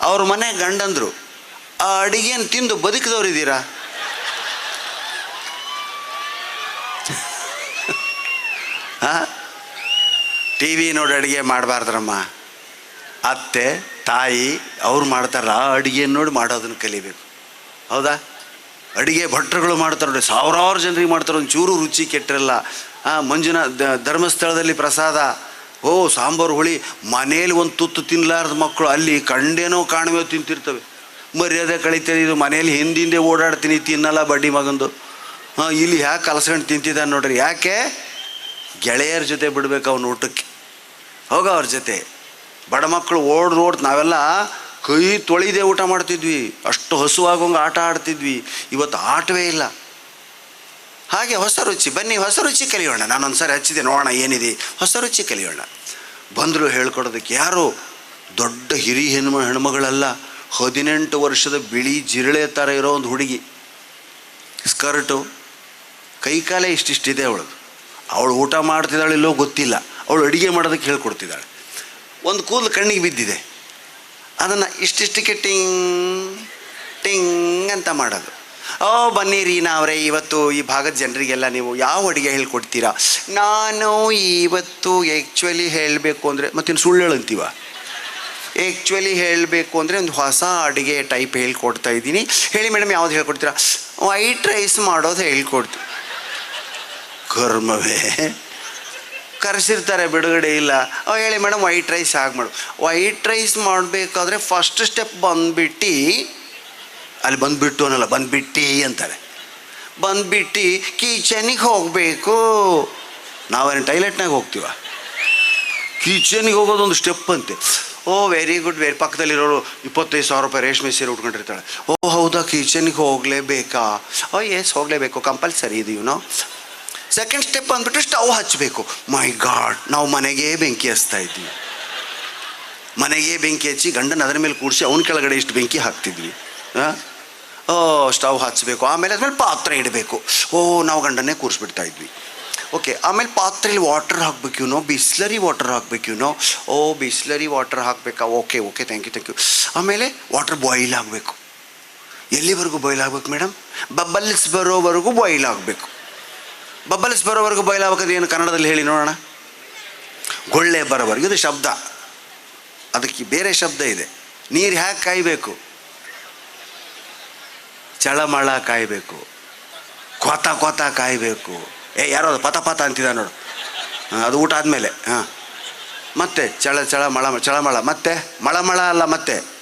ಅವ್ರ ಮನೆ ಗಂಡಂದರು, ಆ ಅಡುಗೆಯನ್ನು ತಿಂದು ಬದುಕಿದವ್ರಿದ್ದೀರಾ ಹಾಂ? ಟಿ ವಿ ನೋಡಿ ಅಡುಗೆ ಮಾಡಬಾರ್ದ್ರಮ್ಮ. ಅತ್ತೆ, ತಾಯಿ, ಅವ್ರು ಮಾಡ್ತಾರ ಆ ಅಡುಗೆಯನ್ನು ನೋಡಿ ಮಾಡೋದನ್ನು ಕಲಿಬೇಕು. ಹೌದಾ? ಅಡುಗೆ ಭಟ್ರುಗಳು ಮಾಡ್ತಾರೆ ನೋಡಿ, ಸಾವಿರಾರು ಜನರಿಗೆ ಮಾಡ್ತಾರೆ ಒಂದು ಚೂರು ರುಚಿ ಕೆಟ್ಟಿರಲ್ಲ. ಮಂಜುನಾ ಧರ್ಮಸ್ಥಳದಲ್ಲಿ ಪ್ರಸಾದ. ಓ, ಸಾಂಬಾರು, ಹುಳಿ, ಮನೇಲಿ ಒಂದು ತುತ್ತು ತಿನ್ನಲಾರ್ದ ಮಕ್ಕಳು ಅಲ್ಲಿ ಕಂಡೇನೋ ಕಾಣುವೆ ತಿಂತಿರ್ತವೆ. ಮರ್ಯಾದೆ ಕಳೀತದೆ ಇದು, ಮನೇಲಿ ಹಿಂದಿಂದೆ ಓಡಾಡ್ತೀನಿ, ತಿನ್ನಲ್ಲ ಬಡ್ಡಿ ಮಗಂದು. ಹಾಂ, ಇಲ್ಲಿ ಯಾಕೆ ಕಲಸ್ಕೊಂಡು ತಿಂತಿದ್ದಾನೆ ನೋಡ್ರಿ, ಯಾಕೆ? ಗೆಳೆಯರ ಜೊತೆ ಬಿಡ್ಬೇಕು ಅವನು ಊಟಕ್ಕೆ. ಹೋಗ ಅವ್ರ ಜೊತೆ. ಬಡ ಮಕ್ಕಳು ಓಡ್ ಓಡ್ ನಾವೆಲ್ಲ ಕೈ ತೊಳಿದೆ ಊಟ ಮಾಡ್ತಿದ್ವಿ. ಅಷ್ಟು ಹಸುವಾಗಂಗೆ ಆಟ ಆಡ್ತಿದ್ವಿ. ಇವತ್ತು ಆಟವೇ ಇಲ್ಲ. ಹಾಗೆ ಹೊಸ ರುಚಿ. ಬನ್ನಿ, ಹೊಸ ರುಚಿ ಕಲಿಯೋಣ. ನಾನೊಂದು ಸಾರಿ ಹಚ್ಚಿದೆ. ನೋಡೋಣ ಏನಿದೆ. ಹೊಸ ರುಚಿ ಕಲಿಯೋಣ. ಬಂದರು ಹೇಳ್ಕೊಡೋದಕ್ಕೆ ಯಾರು? ದೊಡ್ಡ ಹಿರಿ ಹೆಣ್ಮ ಹೆಣ್ಮಗಳಲ್ಲ. ಹದಿನೆಂಟು ವರ್ಷದ ಬಿಳಿ ಜಿರಳೆ ಥರ ಇರೋ ಒಂದು ಹುಡುಗಿ. ಸ್ಕರ್ಟು. ಕೈಕಾಲೇ ಇಷ್ಟಿಷ್ಟಿದೆ ಅವಳು. ಅವಳು ಊಟ ಮಾಡ್ತಿದ್ದಾಳಿಲ್ಲೋ ಗೊತ್ತಿಲ್ಲ. ಅವಳು ಅಡುಗೆ ಮಾಡೋದಕ್ಕೆ ಹೇಳ್ಕೊಡ್ತಿದ್ದಾಳೆ. ಒಂದು ಕೂದಲು ಕಣ್ಣಿಗೆ ಬಿದ್ದಿದೆ. ಅದನ್ನು ಇಷ್ಟಿಷ್ಟಕ್ಕೆ ಟಿಂಗ್ ಟಿಂಗ್ ಅಂತ ಮಾಡೋದು. ಓ, ಬನ್ನಿ ರೀನಾ ಅವರೇ, ಇವತ್ತು ಈ ಭಾಗದ ಜನರಿಗೆಲ್ಲ ನೀವು ಯಾವ ಅಡುಗೆ ಹೇಳ್ಕೊಡ್ತೀರಾ? ನಾನು ಇವತ್ತು ಆ್ಯಕ್ಚುಲಿ ಹೇಳಬೇಕು ಅಂದರೆ, ಮತ್ತಿನ್ನು ಸುಳ್ಳು ಹೇಳಂತೀವ? ಆ್ಯಕ್ಚುಲಿ ಹೇಳಬೇಕು ಅಂದರೆ ಒಂದು ಹೊಸ ಅಡುಗೆ ಟೈಪ್ ಹೇಳ್ಕೊಡ್ತಾ ಇದ್ದೀನಿ. ಹೇಳಿ ಮೇಡಮ್ ಯಾವ್ದು ಹೇಳ್ಕೊಡ್ತೀರಾ? ವೈಟ್ ರೈಸ್ ಮಾಡೋದು ಹೇಳ್ಕೊಡ್ತೀವಿ ಕರ್ಮವೇ. ಕರೆಸಿರ್ತಾರೆ, ಬಿಡುಗಡೆ ಇಲ್ಲ. ಅವ್ ಹೇಳಿ, ಮೇಡಮ್ ವೈಟ್ ರೈಸ್ ಹಾಗೆ ಮಾಡು ವೈಟ್ ರೈಸ್ ಮಾಡಬೇಕಾದ್ರೆ ಫಸ್ಟ್ ಸ್ಟೆಪ್ ಬಂದ್ಬಿಟ್ಟು, ಅಲ್ಲಿ ಬಂದುಬಿಟ್ಟು ಅನ್ನಲ್ಲ, ಬಂದ್ಬಿಟ್ಟು ಅಂತಾರೆ. ಬಂದ್ಬಿಟ್ಟು ಕಿಚನಿಗೆ ಹೋಗಬೇಕು. ನಾವೇನು ಟೈಲೆಟ್ನಾಗ ಹೋಗ್ತೀವ? ಕಿಚನಿಗೆ ಹೋಗೋದೊಂದು ಸ್ಟೆಪ್ ಅಂತೆ. ಓ ವೆರಿ ಗುಡ್ ವೆರಿ ಪಕ್ಕದಲ್ಲಿರೋರು ಇಪ್ಪತ್ತೈದು ಸಾವಿರ ರೂಪಾಯಿ ರೇಷ್ಮೆ ಸೀರೆ ಉಟ್ಕೊಂಡಿರ್ತಾಳೆ. ಓ, ಹೌದಾ ಕಿಚನಿಗೆ ಹೋಗಲೇಬೇಕಾ? ಓ ಎಸ್ ಹೋಗಲೇಬೇಕು. ಕಂಪಲ್ಸರಿ ಇದು ನೋ ಸೆಕೆಂಡ್ ಸ್ಟೆಪ್ ಅಂದ್ಬಿಟ್ಟು ಸ್ಟವ್ ಹಚ್ಚಬೇಕು ಮೈ ಗಾಡ್ ನಾವು ಮನೆಗೆ ಬೆಂಕಿ ಹಚ್ತಾ ಇದ್ವಿ. ಮನೆಗೆ ಬೆಂಕಿ ಹಚ್ಚಿ ಗಂಡನ ಅದರ ಮೇಲೆ ಕೂಡಿಸಿ ಅವನ ಕೆಳಗಡೆ ಇಷ್ಟು ಬೆಂಕಿ ಹಾಕ್ತಿದ್ವಿ? ಓ ಸ್ಟವ್ ಹಚ್ಚಬೇಕು ಆಮೇಲೆ ಅದ್ಮೇಲೆ ಪಾತ್ರೆ ಇಡಬೇಕು. ಓ, ನಾವು ಗಂಡನ್ನೇ ಕೂರಿಸ್ಬಿಡ್ತಾ ಇದ್ವಿ. ಓಕೆ ಆಮೇಲೆ ಪಾತ್ರೆಯಲ್ಲಿ ವಾಟರ್ ಹಾಕ್ಬೇಕು ಇವನೋ ಬಿಸ್ಲರಿ ವಾಟರ್ ಹಾಕ್ಬೇಕು ಇವನೋ ಓ, ಬಿಸ್ಲರಿ ವಾಟರ್ ಹಾಕಬೇಕಾ? Okay okay thank you thank you ಆಮೇಲೆ ವಾಟರ್ ಬಾಯ್ಲ್ ಆಗಬೇಕು. ಎಲ್ಲಿವರೆಗೂ ಬಾಯ್ಲ್ ಆಗ್ಬೇಕು ಮೇಡಮ್ ಬಬಲ್ಸ್ ಬರೋವರೆಗೂ ಬಾಯ್ಲ್ ಆಗಬೇಕು. ಬಬ್ಬಲ್ಸ್ ಬರೋವರೆಗೂ ಏನು ಕನ್ನಡದಲ್ಲಿ ಹೇಳಿ ನೋಡೋಣ? ಗೊಳ್ಳೆ ಬರೋವರೆಗೂ. ಇದು ಶಬ್ದ. ಅದಕ್ಕೆ ಬೇರೆ ಶಬ್ದ ಇದೆ. ನೀರು ಹ್ಯಾಕ್ ಕಾಯಬೇಕು. ಚಳಮಳ ಕಾಯಬೇಕು. ಕೊತ ಕೊತ ಕಾಯಬೇಕು. ಏ, ಯಾರೋ ಅದು ಪತ ಪತ ಅಂತಿದ ನೋಡು. ಅದು ಊಟ ಆದಮೇಲೆ. ಹಾಂ. ಮತ್ತೆ ಚಳ ಚಳ ಮಳ ಚಳಮಳ. ಮತ್ತೆ ಮಳಮಳ ಅಲ್ಲ, ಮತ್ತೆ.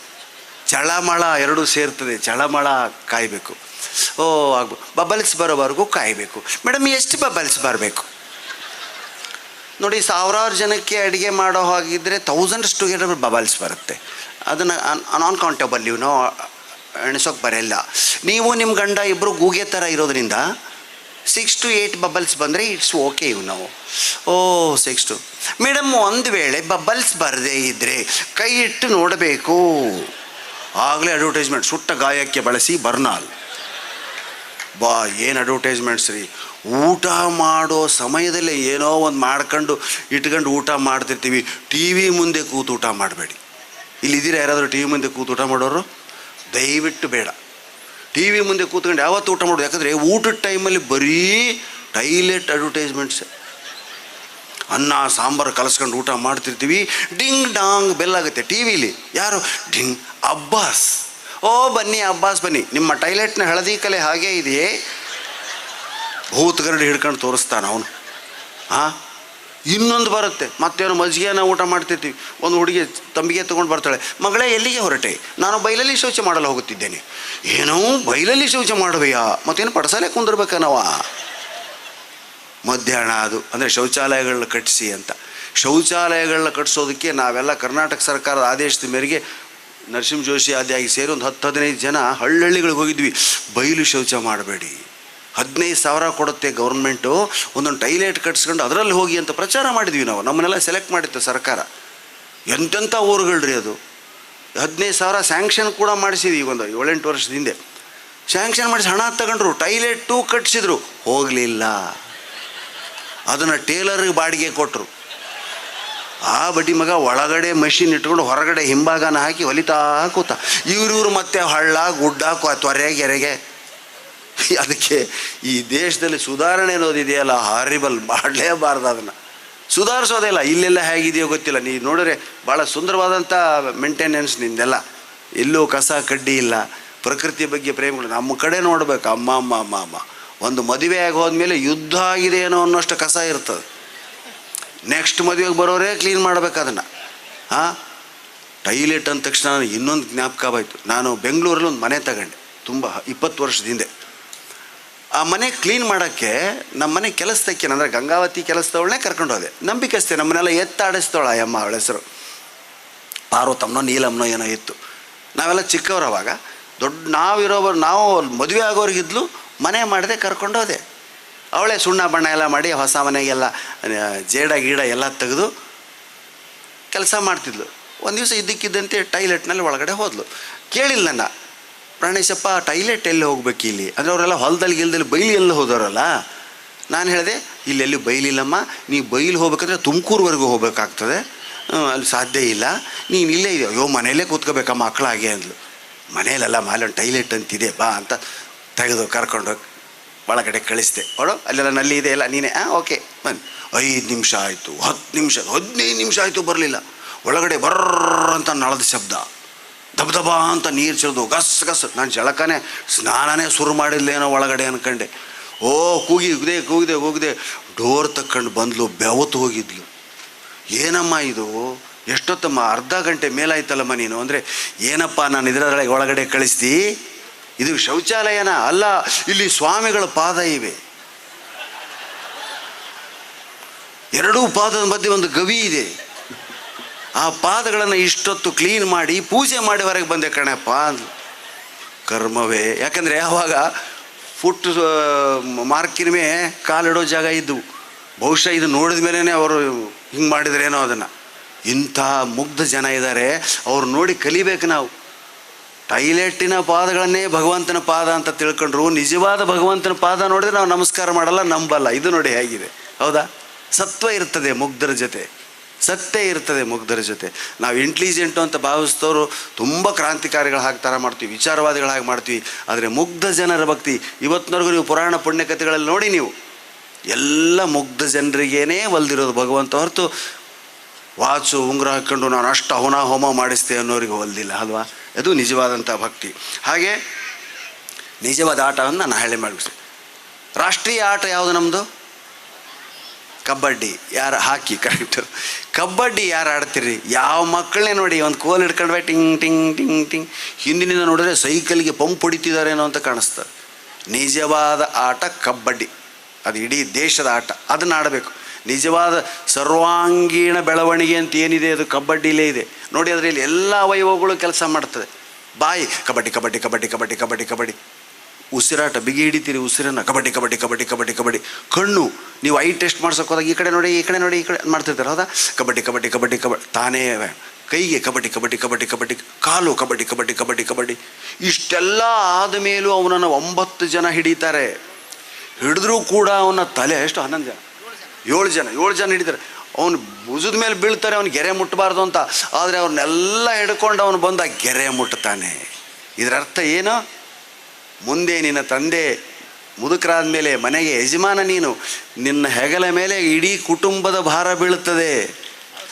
ಚಳಮಳ ಎರಡೂ ಸೇರ್ತದೆ, ಚಳಮಳ ಕಾಯಬೇಕು. ಓ, ಆಗ್ಬೋ, ಬಬಲ್ಸ್ ಬರೋವರೆಗೂ ಕಾಯಬೇಕು. ಮೇಡಮ್, ಎಷ್ಟು ಬಬಲ್ಸ್ ಬರಬೇಕು? ನೋಡಿ, ಸಾವಿರಾರು ಜನಕ್ಕೆ ಅಡುಗೆ ಮಾಡೋ ಹಾಗಿದ್ರೆ ತೌಸಂಡ್ಸ್ ಟುಗೆದರ್ ಬಬಲ್ಸ್ ಬರುತ್ತೆ. ಅದನ್ನು ಅನ್ ಕೌಂಟಬಲ್ ಇವ್ನು ಎಣಿಸೋಕೆ ಬರಲ್ಲ ನೀವು ನಿಮ್ಮ ಗಂಡ ಇಬ್ಬರು ಗೂಗೆ ಥರ ಇರೋದ್ರಿಂದ ಸಿಕ್ಸ್ ಟು ಏಯ್ಟ್ ಬಬಲ್ಸ್ ಬಂದರೆ ಇಟ್ಸ್ ಓಕೆ ಇವು ನಾವು ಓ ಸಿಕ್ಸ್ ಟು ಮೇಡಮ್, ಒಂದು ವೇಳೆ ಬಬಲ್ಸ್ ಬರದೇ ಇದ್ದರೆ ಕೈ ಇಟ್ಟು ನೋಡಬೇಕು. ಆಗಲೇ ಅಡ್ವರ್ಟೈಸ್ಮೆಂಟ್ ಸುಟ್ಟ ಗಾಯಕ್ಕೆ ಬಳಸಿ ಬರ್ನಾಲ್. ಬಾ, ಏನು ಅಡ್ವರ್ಟೈಸ್ಮೆಂಟ್ಸ್ ರೀ? ಊಟ ಮಾಡೋ ಸಮಯದಲ್ಲೇ ಏನೋ ಒಂದು ಮಾಡ್ಕೊಂಡು ಇಟ್ಕೊಂಡು ಊಟ ಮಾಡ್ತಿರ್ತೀವಿ. ಟಿ ವಿ ಮುಂದೆ ಕೂತು ಊಟ ಮಾಡಬೇಡಿ. ಇಲ್ಲಿದ್ದೀರಾ ಯಾರಾದರೂ ಟಿ ವಿ ಮುಂದೆ ಕೂತು ಊಟ ಮಾಡೋರು? ದಯವಿಟ್ಟು ಬೇಡ. ಟಿ ವಿ ಮುಂದೆ ಕೂತ್ಕೊಂಡು ಯಾವತ್ತು ಊಟ ಮಾಡೋದು? ಯಾಕಂದರೆ ಊಟದ ಟೈಮಲ್ಲಿ ಬರೀ ಟೈಲೆಟ್ ಅಡ್ವರ್ಟೈಸ್ಮೆಂಟ್ಸ್ ಅನ್ನ, ಸಾಂಬಾರು ಕಲಸ್ಕೊಂಡು ಊಟ ಮಾಡ್ತಿರ್ತೀವಿ. ಡಿಂಗ್ ಡಾಂಗ್ ಬೆಲ್ ಆಗುತ್ತೆ ಟಿ ವಿಲಿ. ಯಾರು? ಡಿಂಗ್ ಅಬ್ಬಾಸ್. ಓ, ಬನ್ನಿ, ಅಬ್ಬಾಸ್ ಬನ್ನಿ. ನಿಮ್ಮ ಟೈಲೆಟ್ನ ಹಳದಿ ಕಲೆ ಹಾಗೇ ಇದೆಯೇ? ಭೂತಗರಡಿ ಹಿಡ್ಕೊಂಡು ತೋರಿಸ್ತಾನ ಅವನು. ಹಾಂ ಇನ್ನೊಂದು ಬರುತ್ತೆ. ಮತ್ತೇನೋ ಮಜ್ಜಿಗೆನ ಊಟ ಮಾಡ್ತಿರ್ತೀವಿ. ಒಂದು ಹುಡುಗಿ ತಂಬಿಗೆ ತೊಗೊಂಡು ಬರ್ತಾಳೆ. ಮಗಳೇ, ಎಲ್ಲಿಗೆ ಹೊರಟೆ? ನಾನು ಬೈಲಲ್ಲಿ ಶೌಚ ಮಾಡಲು ಹೋಗುತ್ತಿದ್ದೇನೆ. ಏನೋ ಬೈಲಲ್ಲಿ ಶೌಚ ಮಾಡುವೆಯಾ? ಮತ್ತೇನು ಪಡಸಲೇ ಕುಂದಿರ್ಬೇಕ ನಾವ? ಮಧ್ಯಾಹ್ನ ಅದು. ಅಂದರೆ ಶೌಚಾಲಯಗಳನ್ನ ಕಟ್ಟಿಸಿ ಅಂತ. ಶೌಚಾಲಯಗಳನ್ನ ಕಟ್ಟಿಸೋದಕ್ಕೆ ನಾವೆಲ್ಲ ಕರ್ನಾಟಕ ಸರ್ಕಾರದ ಆದೇಶದ ಮೇರೆಗೆ ನರಸಿಂಹ ಜೋಶಿ ಆದಿಯಾಗಿ ಸೇರಿ ಒಂದು ಹತ್ತು ಹದಿನೈದು ಜನ ಹಳ್ಳಹಳ್ಳಿಗಳಿಗೆ ಹೋಗಿದ್ವಿ. ಬಯಲು ಶೌಚ ಮಾಡಬೇಡಿ. ಹದಿನೈದು ಸಾವಿರ ಕೊಡುತ್ತೆ ಗೌರ್ಮೆಂಟು. ಒಂದೊಂದು ಟೈಲೆಟ್ ಕಟ್ಸ್ಕೊಂಡು ಅದರಲ್ಲಿ ಹೋಗಿ ಅಂತ ಪ್ರಚಾರ ಮಾಡಿದ್ವಿ ನಾವು. ನಮ್ಮನ್ನೆಲ್ಲ ಸೆಲೆಕ್ಟ್ ಮಾಡಿತ್ತು ಸರ್ಕಾರ. ಎಂತೆಂಥ ಊರುಗಳ್ರಿ ಅದು. ಹದಿನೈದು ಸಾವಿರ ಸ್ಯಾಂಕ್ಷನ್ ಕೂಡ ಮಾಡಿಸಿದ್ವಿ ಒಂದು ಏಳೆಂಟು ವರ್ಷದ ಹಿಂದೆ. ಸ್ಯಾಂಕ್ಷನ್ ಮಾಡಿಸಿ ಹಣ ತಗೊಂಡ್ರು. ಟೈಲೆಟ್ಟು ಕಟ್ಸಿದ್ರು. ಹೋಗಲಿಲ್ಲ. ಅದನ್ನು ಟೇಲರ್ಗೆ ಬಾಡಿಗೆ ಕೊಟ್ಟರು ಆ ಬಡ್ಡಿ ಮಗ ಒಳಗಡೆ ಮಷಿನ್ ಇಟ್ಕೊಂಡು ಹೊರಗಡೆ ಹಿಂಭಾಗನ ಹಾಕಿ ಹೊಲಿತಾ ಕೂತ. ಇವ್ರಿವ್ರು ಮತ್ತೆ ಹಳ್ಳ, ಗುಡ್ಡ ತ್ವರೆ ಗೆರೆಗೆ. ಅದಕ್ಕೆ ಈ ದೇಶದಲ್ಲಿ ಸುಧಾರಣೆ ಅನ್ನೋದಿದೆಯಲ್ಲ ಹಾರಿಬಲ್ ಮಾಡಲೇಬಾರ್ದು ಅದನ್ನು. ಸುಧಾರಿಸೋದೇ ಇಲ್ಲ ಇಲ್ಲೆಲ್ಲ ಹೇಗಿದೆಯೋ ಗೊತ್ತಿಲ್ಲ. ನೀವು ನೋಡಿದ್ರೆ ಭಾಳ ಸುಂದರವಾದಂಥ ಮೇಂಟೆನೆನ್ಸ್ ನಿಂದೆಲ್ಲ. ಎಲ್ಲೂ ಕಸ ಕಡ್ಡಿ ಇಲ್ಲ. ಪ್ರಕೃತಿ ಬಗ್ಗೆ ಪ್ರೇಮಗಳು, ನಮ್ಮ ಕಡೆ ನೋಡ್ಬೇಕು. ಅಮ್ಮ ಅಮ್ಮ ಅಮ್ಮ ಅಮ್ಮ. ಒಂದು ಮದುವೆ ಆಗಿ ಹೋದ್ಮೇಲೆ ಯುದ್ಧ ಆಗಿದೆ ಏನೋ ಅನ್ನೋಷ್ಟು ಕಸ ಇರ್ತದೆ. ನೆಕ್ಸ್ಟ್ ಮದುವೆಗೆ ಬರೋರೇ ಕ್ಲೀನ್ ಮಾಡ್ಬೇಕು ಅದನ್ನು. ಹಾಂ ಟೈಲೆಟ್ ಅಂದ ತಕ್ಷಣ ನನಗೆ ಇನ್ನೊಂದು ಜ್ಞಾಪಕ ಆಯಿತು ನಾನು ಬೆಂಗಳೂರಲ್ಲಿ ಒಂದು ಮನೆ ತಗೊಂಡೆ. ತುಂಬ ಇಪ್ಪತ್ತು ವರ್ಷದ ಹಿಂದೆ. ಆ ಮನೆ ಕ್ಲೀನ್ ಮಾಡೋಕ್ಕೆ ನಮ್ಮ ಮನೆ ಕೆಲಸದಕ್ಕೆ ಅಂದರೆ ಗಂಗಾವತಿ ಕೆಲಸದವಳನ್ನೇ ಕರ್ಕೊಂಡು ಹೋದೆ. ನಂಬಿಕೆಸ್ತೆ ನಮ್ಮನ್ನೆಲ್ಲ ಎತ್ತಾಡಿಸ್ತವಳ ಅಮ್ಮ ಅವಳ ಹೆಸರು. ಪಾರ್ವತಮ್ಮನೋ, ನೀಲಮ್ಮನೋ ಏನೋ ಇತ್ತು. ನಾವೆಲ್ಲ ಚಿಕ್ಕವ್ರು ಅವಾಗ. ದೊಡ್ಡ, ನಾವಿರೋವ್ರು, ನಾವು ಮದುವೆ ಆಗೋರಿಗಿದ್ಲು ಮನೆ ಮಾಡದೆ ಕರ್ಕೊಂಡು ಹೋದೆ. ಅವಳೇ ಸುಣ್ಣ ಬಣ್ಣ ಎಲ್ಲ ಮಾಡಿ ಹೊಸ ಮನೆಗೆಲ್ಲ ಜೇಡ ಗೀಡ ಎಲ್ಲ ತೆಗೆದು ಕೆಲಸ ಮಾಡ್ತಿದ್ಲು. ಒಂದು ದಿವಸ ಇದ್ದಕ್ಕಿದ್ದಂತೆ ಟೈಲೆಟ್ನಲ್ಲಿ ಒಳಗಡೆ ಹೋದ್ಲು. ಕೇಳಿಲ್ಲ ನನ್ನ. ಪ್ರಾಣೇಶಪ್ಪ ಟೈಲೆಟ್ ಎಲ್ಲಿ ಹೋಗ್ಬೇಕು ಇಲ್ಲಿ? ಅಂದರೆ ಅವರೆಲ್ಲ ಹೊಲದಲ್ಲಿ ಗಿಲ್ದಲ್ಲಿ ಬೈಲಿ ಎಲ್ಲ ಹೋದವರಲ್ಲ? ನಾನು ಹೇಳಿದೆ ಇಲ್ಲೆಲ್ಲಿ ಬೈಲಿಲ್ಲಮ್ಮ ನೀವು ಬೈಲಿ ಹೋಗ್ಬೇಕಂದ್ರೆ ತುಮಕೂರುವರೆಗೂ ಹೋಗ್ಬೇಕಾಗ್ತದೆ. ಅಲ್ಲಿ ಸಾಧ್ಯ ಇಲ್ಲ. ನೀನು ಇಲ್ಲೇ ಇದೆಯೋ? ಅಯ್ಯೋ, ಮನೆಯಲ್ಲೇ ಕೂತ್ಕೋಬೇಕಮ್ಮ ಮಕ್ಕಳಾಗೆ ಅಂದ್ಲು. ಮನೆಯಲ್ಲೆಲ್ಲ ಮಾಲೆ ಟೈಲೆಟ್ ಅಂತಿದೆ, ಬಾ ಅಂತ ತೆಗೆದು ಕರ್ಕೊಂಡು ಒಳಗಡೆ ಕಳಿಸಿದೆ. ಅವಳು ಅಲ್ಲೆಲ್ಲ ನಲ್ಲಿ ಇದೆ ಎಲ್ಲ, ನೀನೇ. ಹಾಂ ಓಕೆ, ಬನ್ನಿ. ಐದು ನಿಮಿಷ ಆಯಿತು ಹತ್ತು ನಿಮಿಷ, ಹದಿನೈದು ನಿಮಿಷ ಆಯಿತು ಬರಲಿಲ್ಲ. ಒಳಗಡೆ ಅಂತ ನಳದ ಶಬ್ದ. ದಬ ದಬ ಅಂತ ನೀರು ಚೆಲ್ದು ಗಸ್ ಗಸ್. ನಾನು ಜಳಕನೇ, ಸ್ನಾನನೇ ಶುರು ಮಾಡಿಲ್ಲೇನೋ ಒಳಗಡೆ ಅನ್ಕಂಡೆ. ಓ, ಕೂಗಿ, ಕೂಗಿದೆ ಕೂಗಿದೆ ಕೂಗಿದೆ. ಡೋರ್ ತಕ್ಕೊಂಡು ಬಂದ್ಲು, ಬೆವತ್ತು ಹೋಗಿದ್ಲು. ಏನಮ್ಮ ಇದು? ಎಷ್ಟೊತ್ತಮ್ಮ? ಅರ್ಧ ಗಂಟೆ ಮೇಲಾಯ್ತಲ್ಲಮ್ಮ ನೀನು? ಅಂದರೆ, ಏನಪ್ಪ, ನಾನು ಇದರೊಳಗೆ ಒಳಗಡೆ ಕಳಿಸ್ದಿ? ಇದು ಶೌಚಾಲಯನ ಅಲ್ಲ, ಇಲ್ಲಿ ಸ್ವಾಮಿಗಳ ಪಾದ ಇವೆ. ಎರಡೂ ಪಾದದ ಮಧ್ಯೆ ಒಂದು ಗವಿ ಇದೆ. ಆ ಪಾದಗಳನ್ನು ಇಷ್ಟೊತ್ತು ಕ್ಲೀನ್ ಮಾಡಿ ಪೂಜೆ ಮಾಡಿ ಹೊರಗೆ ಬಂದೆ ಕಣಪ್ಪ ಪಾದ ಕರ್ಮವೇ. ಯಾಕಂದರೆ ಯಾವಾಗ ಫುಟ್ ಮಾರ್ಕಿನ ಕಾಲಿಡೋ ಜಾಗ ಇದ್ದವು ಬಹುಶಃ ಇದು ನೋಡಿದ ಮೇಲೇ ಅವರು ಹಿಂಗೆ ಮಾಡಿದ್ರೇನೋ ಅದನ್ನು. ಇಂಥ ಮುಗ್ಧ ಜನ ಇದ್ದಾರೆ ಅವ್ರು ನೋಡಿ ಕಲಿಬೇಕು ನಾವು. ಟೈಲೆಟ್ಟಿನ ಪಾದಗಳನ್ನೇ ಭಗವಂತನ ಪಾದ ಅಂತ ತಿಳ್ಕೊಂಡ್ರು. ನಿಜವಾದ ಭಗವಂತನ ಪಾದ ನೋಡಿದ್ರೆ ನಾವು ನಮಸ್ಕಾರ ಮಾಡಲ್ಲ, ನಂಬಲ್ಲ. ಇದು ನೋಡಿ ಹೇಗಿದೆ. ಹೌದಾ? ಸತ್ವ ಇರ್ತದೆ ಮುಗ್ಧರ ಜೊತೆ. ಸತ್ಯ ಇರ್ತದೆ ಮುಗ್ಧರ ಜೊತೆ. ನಾವು ಇಂಟೆಲಿಜೆಂಟು ಅಂತ ಭಾವಿಸ್ತವರು ತುಂಬ ಕ್ರಾಂತಿಕಾರಿಗಳು ಹಾಗೆ ಥರ ಮಾಡ್ತೀವಿ, ವಿಚಾರವಾದಿಗಳು ಹಾಗೆ ಮಾಡ್ತೀವಿ. ಆದರೆ ಮುಗ್ಧ ಜನರ ಭಕ್ತಿ, ಇವತ್ತಿನವರೆಗೂ ನೀವು ಪುರಾಣ ಪುಣ್ಯಕಥೆಗಳಲ್ಲಿ ನೋಡಿ ನೀವು. ಎಲ್ಲ ಮುಗ್ಧ ಜನರಿಗೇನೇ ಒಲ್ದಿರೋದು ಭಗವಂತ ಹೊರತು ವಾಚು ಉಂಗುರ ಹಾಕ್ಕೊಂಡು ನಾನು ಅಷ್ಟು ಹೋಮ ಮಾಡಿಸ್ತೆ ಅನ್ನೋರಿಗೆ ಒಲ್ದಿಲ್ಲ, ಅಲ್ವಾ? ಅದು ನಿಜವಾದಂಥ ಭಕ್ತಿ. ಹಾಗೆ ನಿಜವಾದ ಆಟವನ್ನು ನಾನು ಹೇಳಿ ಮಾಡಿಬಿಡ್ತೀನಿ. ರಾಷ್ಟ್ರೀಯ ಆಟ ಯಾವುದು ನಮ್ಮದು ಕಬಡ್ಡಿ. ಯಾರು ಹಾಕಿ ಕರೆಕ್ಟ್ ಕಬಡ್ಡಿ ಯಾರು ಆಡ್ತೀರಿ? ಯಾವ ಮಕ್ಕಳನ್ನೇ ನೋಡಿ ಒಂದು ಕೋಲ್ ಹಿಡ್ಕೊಂಡ್ರೆ ಟಿಂಗ್ ಟಿಂಗ್ ಟಿಂಗ್ ಟಿಂಗ್. ಹಿಂದಿನಿಂದ ನೋಡಿದ್ರೆ ಸೈಕಲ್ಗೆ ಪಂಪ್ ಹೊಡಿತಿದ್ದಾರೇನೋ ಅಂತ ಕಾಣಿಸ್ತದೆ ನಿಜವಾದ ಆಟ ಕಬಡ್ಡಿ. ಅದು ಇಡೀ ದೇಶದ ಆಟ. ಅದನ್ನು ಆಡಬೇಕು. ನಿಜವಾದ ಸರ್ವಾಂಗೀಣ ಬೆಳವಣಿಗೆ ಅಂತ ಏನಿದೆ ಅದು ಕಬಡ್ಡಿಲೇ ಇದೆ ನೋಡಿ ಅದರಲ್ಲಿ ಎಲ್ಲ ವೈಭವಗಳು ಕೆಲಸ ಮಾಡ್ತದೆ ಬಾಯಿ ಕಬಡ್ಡಿ ಕಬಡ್ಡಿ ಕಬಡ್ಡಿ ಕಬಡ್ಡಿ ಕಬಡ್ಡಿ ಕಬಡ್ಡಿ ಉಸಿರಾಟ ಬಿಗಿ ಹಿಡಿತೀರಿ ಉಸಿರನ್ನು ಕಬಡ್ಡಿ ಕಬಡ್ಡಿ ಕಬಡ್ಡಿ ಕಬಡ್ಡಿ ಕಬಡ್ಡಿ ಕಣ್ಣು ನೀವು ಐ ಟೆಸ್ಟ್ ಮಾಡ್ಸೋಕೆ ಹೋದಾಗ ಈ ಕಡೆ ನೋಡಿ ಈ ಕಡೆ ನೋಡಿ ಈ ಕಡೆ ಮಾಡ್ತಿರ್ತಾರೆ ಹೌದಾ ಕಬಡ್ಡಿ ಕಬಡ್ಡಿ ಕಬಡ್ಡಿ ಕಬಡ್ಡಿ ತಾನೇ ಕೈಗೆ ಕಬಡ್ಡಿ ಕಬಡ್ಡಿ ಕಬಡ್ಡಿ ಕಬಡ್ಡಿ ಕಾಲು ಕಬಡ್ಡಿ ಕಬಡ್ಡಿ ಕಬಡ್ಡಿ ಕಬಡ್ಡಿ ಇಷ್ಟೆಲ್ಲ ಆದ ಮೇಲೂ ಅವನನ್ನು ಒಂಬತ್ತು ಜನ ಹಿಡಿತಾರೆ ಹಿಡಿದ್ರೂ ಕೂಡ ಅವನ ತಲೆ ಎಷ್ಟು ಹನ್ನೊಂದು ಜನ ಏಳು ಜನ ಏಳು ಜನ ಹಿಡಿತಾರೆ. ಅವನು ಭುಜದ ಮೇಲೆ ಬೀಳ್ತಾರೆ, ಅವ್ನು ಗೆರೆ ಮುಟ್ಟಬಾರ್ದು ಅಂತ. ಆದರೆ ಅವ್ರನ್ನೆಲ್ಲ ಹಿಡ್ಕೊಂಡು ಅವನು ಬಂದ ಗೆರೆ ಮುಟ್ತಾನೆ. ಇದರ ಅರ್ಥ ಏನು? ಮುಂದೆ ನಿನ್ನ ತಂದೆ ಮುದುಕರಾದ ಮೇಲೆ ಮನೆಗೆ ಯಜಮಾನ ನೀನು, ನಿನ್ನ ಹೆಗಲ ಮೇಲೆ ಇಡೀ ಕುಟುಂಬದ ಭಾರ ಬೀಳುತ್ತದೆ.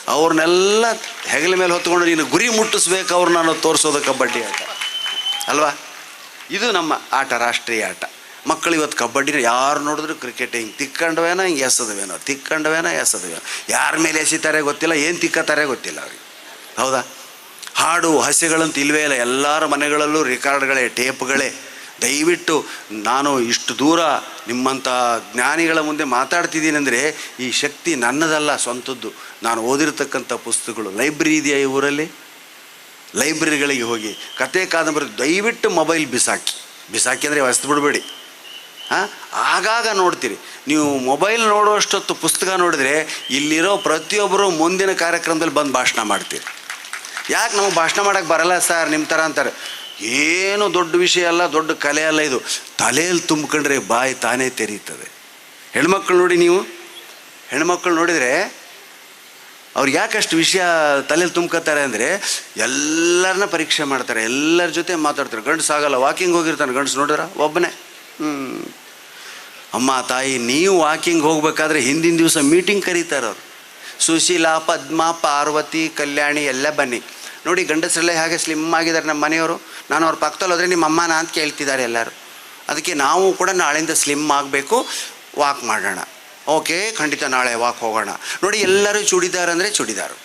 ಅವ್ರನ್ನೆಲ್ಲ ಹೆಗಲ ಮೇಲೆ ಹೊತ್ಕೊಂಡು ನೀನು ಗುರಿ ಮುಟ್ಟಿಸ್ಬೇಕು ಅವ್ರನ್ನ ನಾನು ತೋರಿಸೋದು ಕಬಡ್ಡಿ ಆಟ. ಅಲ್ವಾ? ಇದು ನಮ್ಮ ಆಟ, ರಾಷ್ಟ್ರೀಯ ಆಟ. ಮಕ್ಕಳು ಇವತ್ತು ಕಬಡ್ಡಿನ ಯಾರು ನೋಡಿದ್ರು ಕ್ರಿಕೆಟ್ ಹಿಂಗೆ ತಿಕ್ಕಂಡವೇನೋ ಹಿಂಗೆ ಎಸದವೇನೋ, ತಿಕ್ಕಂಡವೇನೋ ಎಸದವೇನೋ. ಯಾರ ಮೇಲೆ ಎಸಿತಾರೆ ಗೊತ್ತಿಲ್ಲ, ಏನು ತಿಕ್ಕತಾರೆ ಗೊತ್ತಿಲ್ಲ ಅವ್ರಿಗೆ. ಹೌದಾ? ಹಾಡು, ಹಸೆಗಳಂತ ಇಲ್ವೇ ಇಲ್ಲ. ಎಲ್ಲರ ಮನೆಗಳಲ್ಲೂ ರೆಕಾರ್ಡ್ಗಳೇ, ಟೇಪ್ಗಳೇ. ದಯವಿಟ್ಟು ನಾನು ಇಷ್ಟು ದೂರ ನಿಮ್ಮಂಥ ಜ್ಞಾನಿಗಳ ಮುಂದೆ ಮಾತಾಡ್ತಿದ್ದೀನಿ ಅಂದರೆ ಈ ಶಕ್ತಿ ನನ್ನದಲ್ಲ, ಸ್ವಂತದ್ದು. ನಾನು ಓದಿರ್ತಕ್ಕಂಥ ಪುಸ್ತಕಗಳು ಲೈಬ್ರರಿ ಇದೆಯಾ ಈ ಊರಲ್ಲಿ? ಲೈಬ್ರರಿಗಳಿಗೆ ಹೋಗಿ. ಕತೆ ಕಾದಂಬರಿ, ದಯವಿಟ್ಟು ಮೊಬೈಲ್ ಬಿಸಾಕಿ. ಬಿಸಾಕಿ ಅಂದರೆ ಬಿಡಬೇಡಿ. ಆಗಾಗ ನೋಡ್ತೀರಿ. ನೀವು ಮೊಬೈಲ್ ನೋಡುವಷ್ಟೊತ್ತು ಪುಸ್ತಕ ನೋಡಿದರೆ ಇಲ್ಲಿರೋ ಪ್ರತಿಯೊಬ್ಬರು ಮುಂದಿನ ಕಾರ್ಯಕ್ರಮದಲ್ಲಿ ಬಂದು ಭಾಷಣ ಮಾಡ್ತೀರಿ. ಯಾಕೆ ನಮಗೆ ಭಾಷಣ ಮಾಡೋಕ್ಕೆ ಬರಲ್ಲ ಸರ್ ನಿಮ್ಮ ಥರ ಅಂತಾರೆ. ಏನು ದೊಡ್ಡ ವಿಷಯ ಅಲ್ಲ, ದೊಡ್ಡ ಕಲೆ ಅಲ್ಲ ಇದು. ತಲೆಯಲ್ಲಿ ತುಂಬಿಕೊಂಡ್ರೆ ಬಾಯಿ ತಾನೇ ತೆರೀತದೆ. ಹೆಣ್ಮಕ್ಳು ನೋಡಿ ನೀವು. ಹೆಣ್ಮಕ್ಳು ನೋಡಿದರೆ ಅವ್ರು ಯಾಕಷ್ಟು ವಿಷಯ ತಲೆಯಲ್ಲಿ ತುಂಬ್ಕೋತಾರೆ ಅಂದರೆ ಎಲ್ಲರನ್ನ ಪರೀಕ್ಷೆ ಮಾಡ್ತಾರೆ, ಎಲ್ಲರ ಜೊತೆ ಮಾತಾಡ್ತಾರೆ. ಗಂಡಸು ಆಗಲ್ಲ ವಾಕಿಂಗ್ ಹೋಗಿರ್ತಾನೆ ಗಂಡಸು ನೋಡಿದ್ರ? ಒಬ್ಬನೇ. ಹ್ಞೂ ಅಮ್ಮ, ತಾಯಿ, ನೀವು ವಾಕಿಂಗ್ ಹೋಗಬೇಕಾದ್ರೆ ಹಿಂದಿನ ದಿವಸ ಮೀಟಿಂಗ್ ಕರೀತಾರೆ ಅವರು. ಸುಶೀಲಾ, ಪದ್ಮ, ಪಾರ್ವತಿ, ಕಲ್ಯಾಣಿ ಎಲ್ಲ ಬನ್ನಿ. ನೋಡಿ, ಗಂಡಸರಲ್ಲೇ ಹಾಗೆ ಸ್ಲಿಮ್ ಆಗಿದ್ದಾರೆ ನಮ್ಮ ಮನೆಯವರು. ನಾನು ಅವ್ರ ಪಕ್ಕದಲ್ಲಿ ಹೋದರೆ ನಿಮ್ಮ ಅಮ್ಮನ ಅಂತ ಕೇಳ್ತಿದ್ದಾರೆ ಎಲ್ಲರೂ. ಅದಕ್ಕೆ ನಾವು ಕೂಡ ನಾಳೆಯಿಂದ ಸ್ಲಿಮ್ ಆಗಬೇಕು ವಾಕ್ ಮಾಡೋಣ. ಓಕೆ ಖಂಡಿತ ನಾಳೆ ವಾಕ್ ಹೋಗೋಣ. ನೋಡಿ, ಎಲ್ಲರೂ ಚೂಡಿದಾರ್ ಅಂದರೆ ಚೂಡಿದಾರು.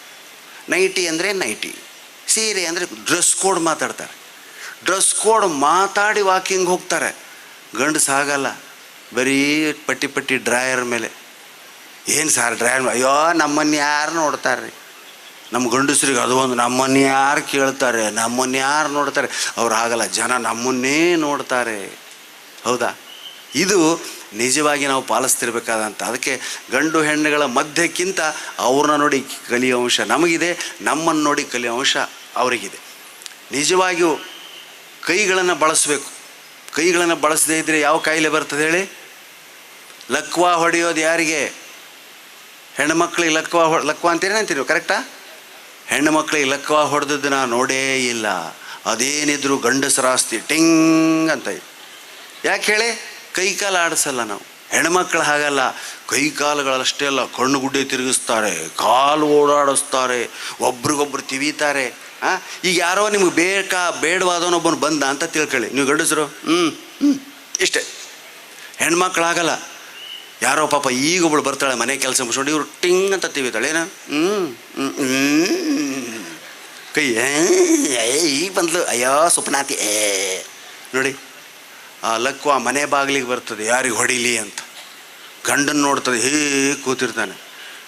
ನೈಟಿ ಅಂದರೆ ನೈಟಿ. ಸೀರೆ ಅಂದರೆ ಡ್ರೆಸ್ ಕೋಡ್ ಮಾತಾಡ್ತಾರೆ. ಡ್ರೆಸ್ ಕೋಡ್ ಮಾತಾಡಿ ವಾಕಿಂಗ್ ಹೋಗ್ತಾರೆ. ಗಂಡಸು ಆಗಲ್ಲ ಬರೀ ಪಟ್ಟಿ ಪಟ್ಟಿ ಡ್ರಾಯರ್ ಮೇಲೆ. ಏನು ಸರ್ ಡ್ರಾಯರ್ ಅಯ್ಯೋ, ನಮ್ಮನ್ನು ಯಾರು ನೋಡ್ತಾರೆ ನಮ್ಮ ಗಂಡಸ್ರಿಗೆ ಅದು ಒಂದು, ನಮ್ಮನ್ನು ಯಾರು ಕೇಳ್ತಾರೆ? ನಮ್ಮನ್ನು ಯಾರು ನೋಡ್ತಾರೆ? ಅವ್ರು ಆಗಲ್ಲ, ಜನ ನಮ್ಮನ್ನೇ ನೋಡ್ತಾರೆ. ಹೌದಾ? ಇದು ನಿಜವಾಗಿ ನಾವು ಪಾಲಿಸ್ತಿರ್ಬೇಕಾದಂಥ ಅದಕ್ಕೆ ಗಂಡು ಹೆಣ್ಣುಗಳ ಮಧ್ಯಕ್ಕಿಂತ ಅವ್ರನ್ನ ನೋಡಿ ಕಲಿಯೋ ಅಂಶ ನಮಗಿದೆ, ನಮ್ಮನ್ನು ನೋಡಿ ಕಲಿಯೋ ಅಂಶ ಅವರಿಗಿದೆ. ನಿಜವಾಗಿಯೂ ಕೈಗಳನ್ನು ಬಳಸಬೇಕು. ಕೈಗಳನ್ನು ಬಳಸದೇ ಇದ್ದರೆ ಯಾವ ಕಾಯಿಲೆ ಬರ್ತದೆ ಹೇಳಿ? ಲಕ್ವಾ ಹೊಡೆಯೋದು ಯಾರಿಗೆ? ಹೆಣ್ಮಕ್ಳಿಗೆ ಲಕ್ವಾ ಹೊ, ಲಕ್ವಾ ಅಂತೀರಿ ಅಂತೀರಿ ಕರೆಕ್ಟಾ ಹೆಣ್ಣು ಮಕ್ಕಳಿಗೆ ಲಕ್ವಾ ಹೊಡೆದದ್ದು ನಾ ನೋಡೇ ಇಲ್ಲ. ಅದೇನಿದ್ರು ಗಂಡಸರಾಸ್ತಿ, ಟಿಂಗ್ ಅಂತ. ಯಾಕೆ ಹೇಳಿ? ಕೈ ಕಾಲು ಆಡಿಸಲ್ಲ ನಾವು. ಹೆಣ್ಮಕ್ಳು ಹಾಗಲ್ಲ. ಕೈ ಕಾಲುಗಳಷ್ಟೇ ಅಲ್ಲ, ಕಣ್ಣು ಗುಡ್ಡೆ ತಿರುಗಿಸ್ತಾರೆ, ಕಾಲು ಓಡಾಡಿಸ್ತಾರೆ, ಒಬ್ರಿಗೊಬ್ರು ತಿವಿತಾರೆ. ಆ? ಈಗ ಯಾರೋ ನಿಮ್ಗೆ ಬೇಕಾ, ಬೇಡವಾದವನೊಬ್ಬನು ಬಂದ ಅಂತ ತಿಳ್ಕೊಳ್ಳಿ. ನೀವು ಗಂಡಸರು? ಹ್ಞೂ ಹ್ಞೂ ಇಷ್ಟೇ. ಹೆಣ್ಮಕ್ಳಾಗಲ್ಲ. ಯಾರೋ ಪಾಪ ಈಗ ಒಬ್ಬಳು ಬರ್ತಾಳೆ, ಮನೆ ಕೆಲಸ ಮುಗಿಸ್ಕೊಂಡು ಇವ್ರು ಟಿಂಗ್ ಅಂತ ತಿವಿತಾಳೆ. ಏನ? ಹ್ಞೂ ಹ್ಞೂ ಕೈ, ಏ ಈಗ ಬಂದ್ಲು. ಅಯ್ಯೋ ಸುಪ್ನಾತಿ ಏ. ನೋಡಿ, ಆ ಲಕ್ವ ಮನೆ ಬಾಗಿಲಿಗೆ ಬರ್ತದೆ. ಯಾರಿಗೆ ಹೊಡಿಲಿ ಅಂತ. ಗಂಡನ್ನು ನೋಡ್ತದೆ, ಹೇ, ಕೂತಿರ್ತಾನೆ.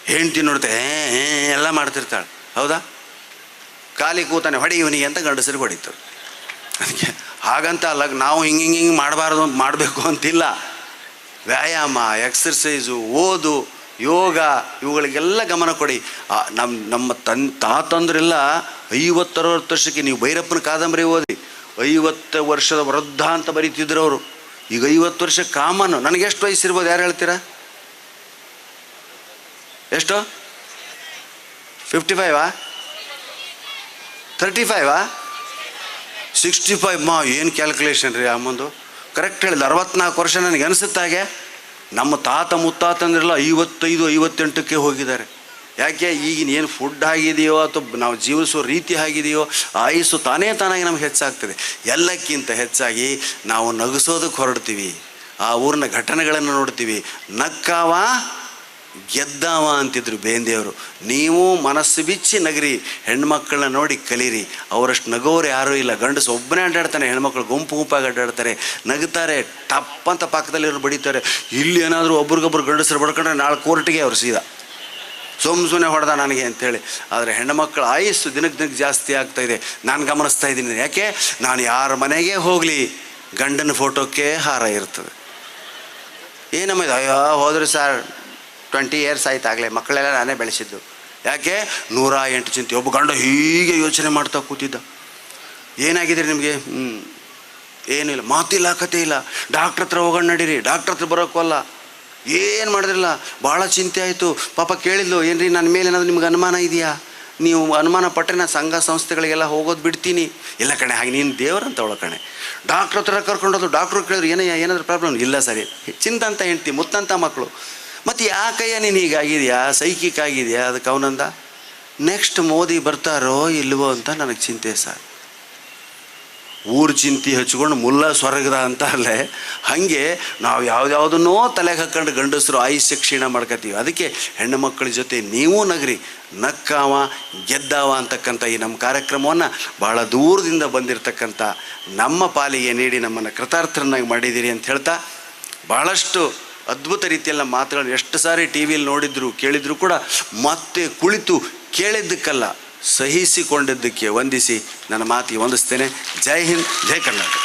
ಹೆಂಡ್ತಿ ನೋಡ್ತೆ ಏ, ಎಲ್ಲ ಮಾಡ್ತಿರ್ತಾಳೆ. ಹೌದಾ? ಖಾಲಿ ಕೂತಾನೆ ಹೊಡೆಯುವನಿಗೆ ಅಂತ ಗಂಡಸರಿಗೆ ಹೊಡಿತಾರೆ. ಅದಕ್ಕೆ ಹಾಗಂತ ಅಲ್ಲ, ನಾವು ಹಿಂಗೆ ಹಿಂಗೆ ಹಿಂಗೆ ಮಾಡಬಾರ್ದು ಮಾಡಬೇಕು ಅಂತಿಲ್ಲ. ವ್ಯಾಯಾಮ ಎಕ್ಸರ್ಸೈಸು ಓದು, ಯೋಗ, ಇವುಗಳಿಗೆಲ್ಲ ಗಮನ ಕೊಡಿ. ನಮ್ಮ ನಮ್ಮ ತನ್, ತಾತಂದ್ರೆಲ್ಲ ಐವತ್ತರವತ್ತು ವರ್ಷಕ್ಕೆ ನೀವು ಭೈರಪ್ಪನ ಕಾದಂಬರಿ ಓದಿ. ಐವತ್ತು ವರ್ಷದ ವೃದ್ಧ ಅಂತ ಬರೀತಿದ್ರು ಅವರು. ಈಗ ಐವತ್ತು ವರ್ಷ ಕಾಮನ್. ನನಗೆ ಎಷ್ಟು ವಯಸ್ಸು ಇರ್ಬೋದು ಯಾರು ಹೇಳ್ತೀರಾ? ಎಷ್ಟು? ಫಿಫ್ಟಿ ಫೈವಾ ತರ್ಟಿ ಫೈವಾ ಸಿಕ್ಸ್ಟಿ ಫೈವ್ ಮಾ ಏನು ಕ್ಯಾಲ್ಕುಲೇಷನ್ ರೀ ಅಮ್ಮಂದು? ಕರೆಕ್ಟ್ ಹೇಳಿದ, ಅರವತ್ನಾಲ್ಕು ವರ್ಷ ನನಗೆ ಅನಿಸುತ್ತಾಗೆ ನಮ್ಮ ತಾತ ಮುತ್ತಾತಂದ್ರೆಲ್ಲ ಐವತ್ತೈದು, ಐವತ್ತೆಂಟಕ್ಕೆ ಹೋಗಿದ್ದಾರೆ. ಯಾಕೆ, ಈಗಿನ ಏನು ಫುಡ್ ಆಗಿದೆಯೋ, ಅಥವಾ ನಾವು ಜೀವಿಸೋ ರೀತಿ ಆಗಿದೆಯೋ, ಆಯಸ್ಸು ತಾನೇ ತಾನಾಗಿ ನಮ್ಗೆ ಹೆಚ್ಚಾಗ್ತದೆ. ಎಲ್ಲಕ್ಕಿಂತ ಹೆಚ್ಚಾಗಿ ನಾವು ನಗಿಸೋದಕ್ಕೆ ಹೊರಡ್ತೀವಿ. ಆ ಊರಿನ ಘಟನೆಗಳನ್ನು ನೋಡ್ತೀವಿ. ನಕ್ಕಾವ? ಗೆದ್ದಾವ ಅಂತಿದ್ರು ಬೇಂದೆಯವರು. ನೀವು ಮನಸ್ಸು ಬಿಚ್ಚಿ ನಗರಿ, ಹೆಣ್ಮಕ್ಳನ್ನ ನೋಡಿ ಕಲೀರಿ. ಅವರಷ್ಟು ನಗೋರು ಯಾರೂ ಇಲ್ಲ. ಗಂಡಸು ಒಬ್ಬನೇ ಅಡ್ಡಾಡ್ತಾನೆ, ಹೆಣ್ಮಕ್ಳು ಗುಂಪು ಗುಂಪಾಗಿ ಅಡ್ಡಾಡ್ತಾರೆ. ನಗುತ್ತಾರೆ ಟಪ್ ಅಂತ ಪಕ್ಕದಲ್ಲಿರೋರು ಬಡಿತಾರೆ. ಇಲ್ಲಿ ಏನಾದರೂ ಒಬ್ರಿಗೊಬ್ರು ಗಂಡಸರು ಬಡ್ಕೊಂಡ್ರೆ ನಾಳೆ ಕೋರ್ಟಿಗೆ ಅವ್ರು ಸೀದಾ. ಸುಮ್ ಸುಮ್ಮನೆ ಹೊಡೆದ ನನಗೆ ಅಂತೇಳಿ. ಆದರೆ ಹೆಣ್ಣುಮಕ್ಕಳ ಆಯಸ್ಸು ದಿನಕ್ಕೆ ದಿನಕ್ಕೆ ಜಾಸ್ತಿ ಆಗ್ತಾ ಇದೆ. ನಾನು ಗಮನಿಸ್ತಾ ಇದ್ದೀನಿ ಯಾಕೆ? ನಾನು ಯಾರ ಮನೆಗೆ ಹೋಗಲಿ, ಗಂಡನ ಫೋಟೋಕ್ಕೆ ಹಾರ ಇರ್ತದೆ. ಏನಮ್ಮ ಇದು ಅಯ್ಯೋ ಹೋದ್ರೆ ಸರ್. ಟ್ವೆಂಟಿ ಇಯರ್ಸ್ ಆಯ್ತು ಆಗಲೇ, ಮಕ್ಕಳೆಲ್ಲ ನಾನೇ ಬೆಳೆಸಿದ್ದು. ಯಾಕೆ? ನೂರ ಎಂಟು ಚಿಂತೆ. ಒಬ್ಬ ಗಂಡ ಹೀಗೆ ಯೋಚನೆ ಮಾಡ್ತಾ ಕೂತಿದ್ದ. ಏನಾಗಿದೆ ನಿಮಗೆ? ಹ್ಞೂ ಏನಿಲ್ಲ. ಮಾತಿಲ್ಲ, ಕತೆ ಇಲ್ಲ. ಡಾಕ್ಟ್ರ್ ಹತ್ರ ಹೋಗೋಣ ನಡೀರಿ. ಡಾಕ್ಟ್ರ್ ಹತ್ರ ಬರೋಕ್ಕಲ್ಲ ಏನು ಮಾಡಿದ್ರಲ್ಲ? ಭಾಳ ಚಿಂತೆ ಆಯಿತು. ಪಾಪ ಕೇಳಿದ್ಲು, ಏನ್ರಿ ನನ್ನ ಮೇಲೆ ಏನಾದರೂ ನಿಮ್ಗೆ ಅನುಮಾನ ಇದೆಯಾ? ನೀವು ಅನುಮಾನ ಪಟ್ಟರೆ ನಾನು ಸಂಘ ಸಂಸ್ಥೆಗಳಿಗೆಲ್ಲ ಹೋಗೋದು ಬಿಡ್ತೀನಿ. ಇಲ್ಲ ಕಣೆ, ಹಾಗೆ ನೀನು ದೇವರಂತ ಅವಳ ಕಣೆ. ಡಾಕ್ಟ್ರ್ ಹತ್ರ ಕರ್ಕೊಂಡೋದು ಡಾಕ್ಟ್ರು ಕೇಳಿದ್ರು ಏನಯ್ಯ ಏನಾದರೂ ಪ್ರಾಬ್ಲಮ್ ಇಲ್ಲ ಸರಿ. ಚಿಂತಂತ ಹೆಂಡ್ತಿ, ಮುತ್ತಂತ ಮಕ್ಕಳು. ಮತ್ತು ಕೈಯ ನೀನು ಹೀಗಾಗಿದೆಯಾ? ಸೈಕಿಕ್ ಆಗಿದೆಯಾ ಅದಕ್ಕೆ ಅವನಂದ, ನೆಕ್ಸ್ಟ್ ಮೋದಿ ಬರ್ತಾರೋ ಇಲ್ವೋ ಅಂತ ನನಗೆ ಚಿಂತೆ ಸರ್. ಊರು ಚಿಂತೆ ಹಚ್ಕೊಂಡು ಮುಲ್ಲ ಸ್ವರ್ಗದ ಅಂತ ಅಲ್ಲೇ, ಹಾಗೆ ನಾವು ಯಾವುದ್ಯಾವುದನ್ನೋ ತಲೆಗೆ ಹಾಕೊಂಡು ಗಂಡಸರು ಆಯುಷ್ಯ ಕ್ಷೀಣ ಮಾಡ್ಕೊತೀವಿ ಅದಕ್ಕೆ ಹೆಣ್ಣು ಮಕ್ಕಳ ಜೊತೆ ನೀವು ನಗರಿ, ನಕ್ಕಾವ, ಗೆದ್ದಾವ ಅಂತಕ್ಕಂಥ ಈ ನಮ್ಮ ಕಾರ್ಯಕ್ರಮವನ್ನು ಬಹಳ ದೂರದಿಂದ ಬಂದಿರತಕ್ಕಂಥ ನಮ್ಮ ಪಾಲಿಗೆ ನೀಡಿ ನಮ್ಮನ್ನು ಕೃತಾರ್ಥರನ್ನಾಗಿ ಮಾಡಿದ್ದೀರಿ ಅಂತ ಹೇಳ್ತಾ, ಭಾಳಷ್ಟು ಅದ್ಭುತ ರೀತಿಯಲ್ಲಿ ಮಾತುಗಳನ್ನು ಎಷ್ಟು ಸಾರಿ ಟಿ ವಿಯಲ್ಲಿ ನೋಡಿದ್ರು, ಕೇಳಿದ್ರು ಕೂಡ ಮತ್ತೆ ಕುಳಿತು ಕೇಳಿದ್ದಕ್ಕಲ್ಲ, ಸಹಿಸಿಕೊಂಡಿದ್ದಕ್ಕೆ ವಂದಿಸಿ ನನ್ನ ಮಾತಿಗೆ ವಂದಿಸ್ತೇನೆ. ಜೈ ಹಿಂದ್, ಜೈ ಕರ್ನಾಟಕ.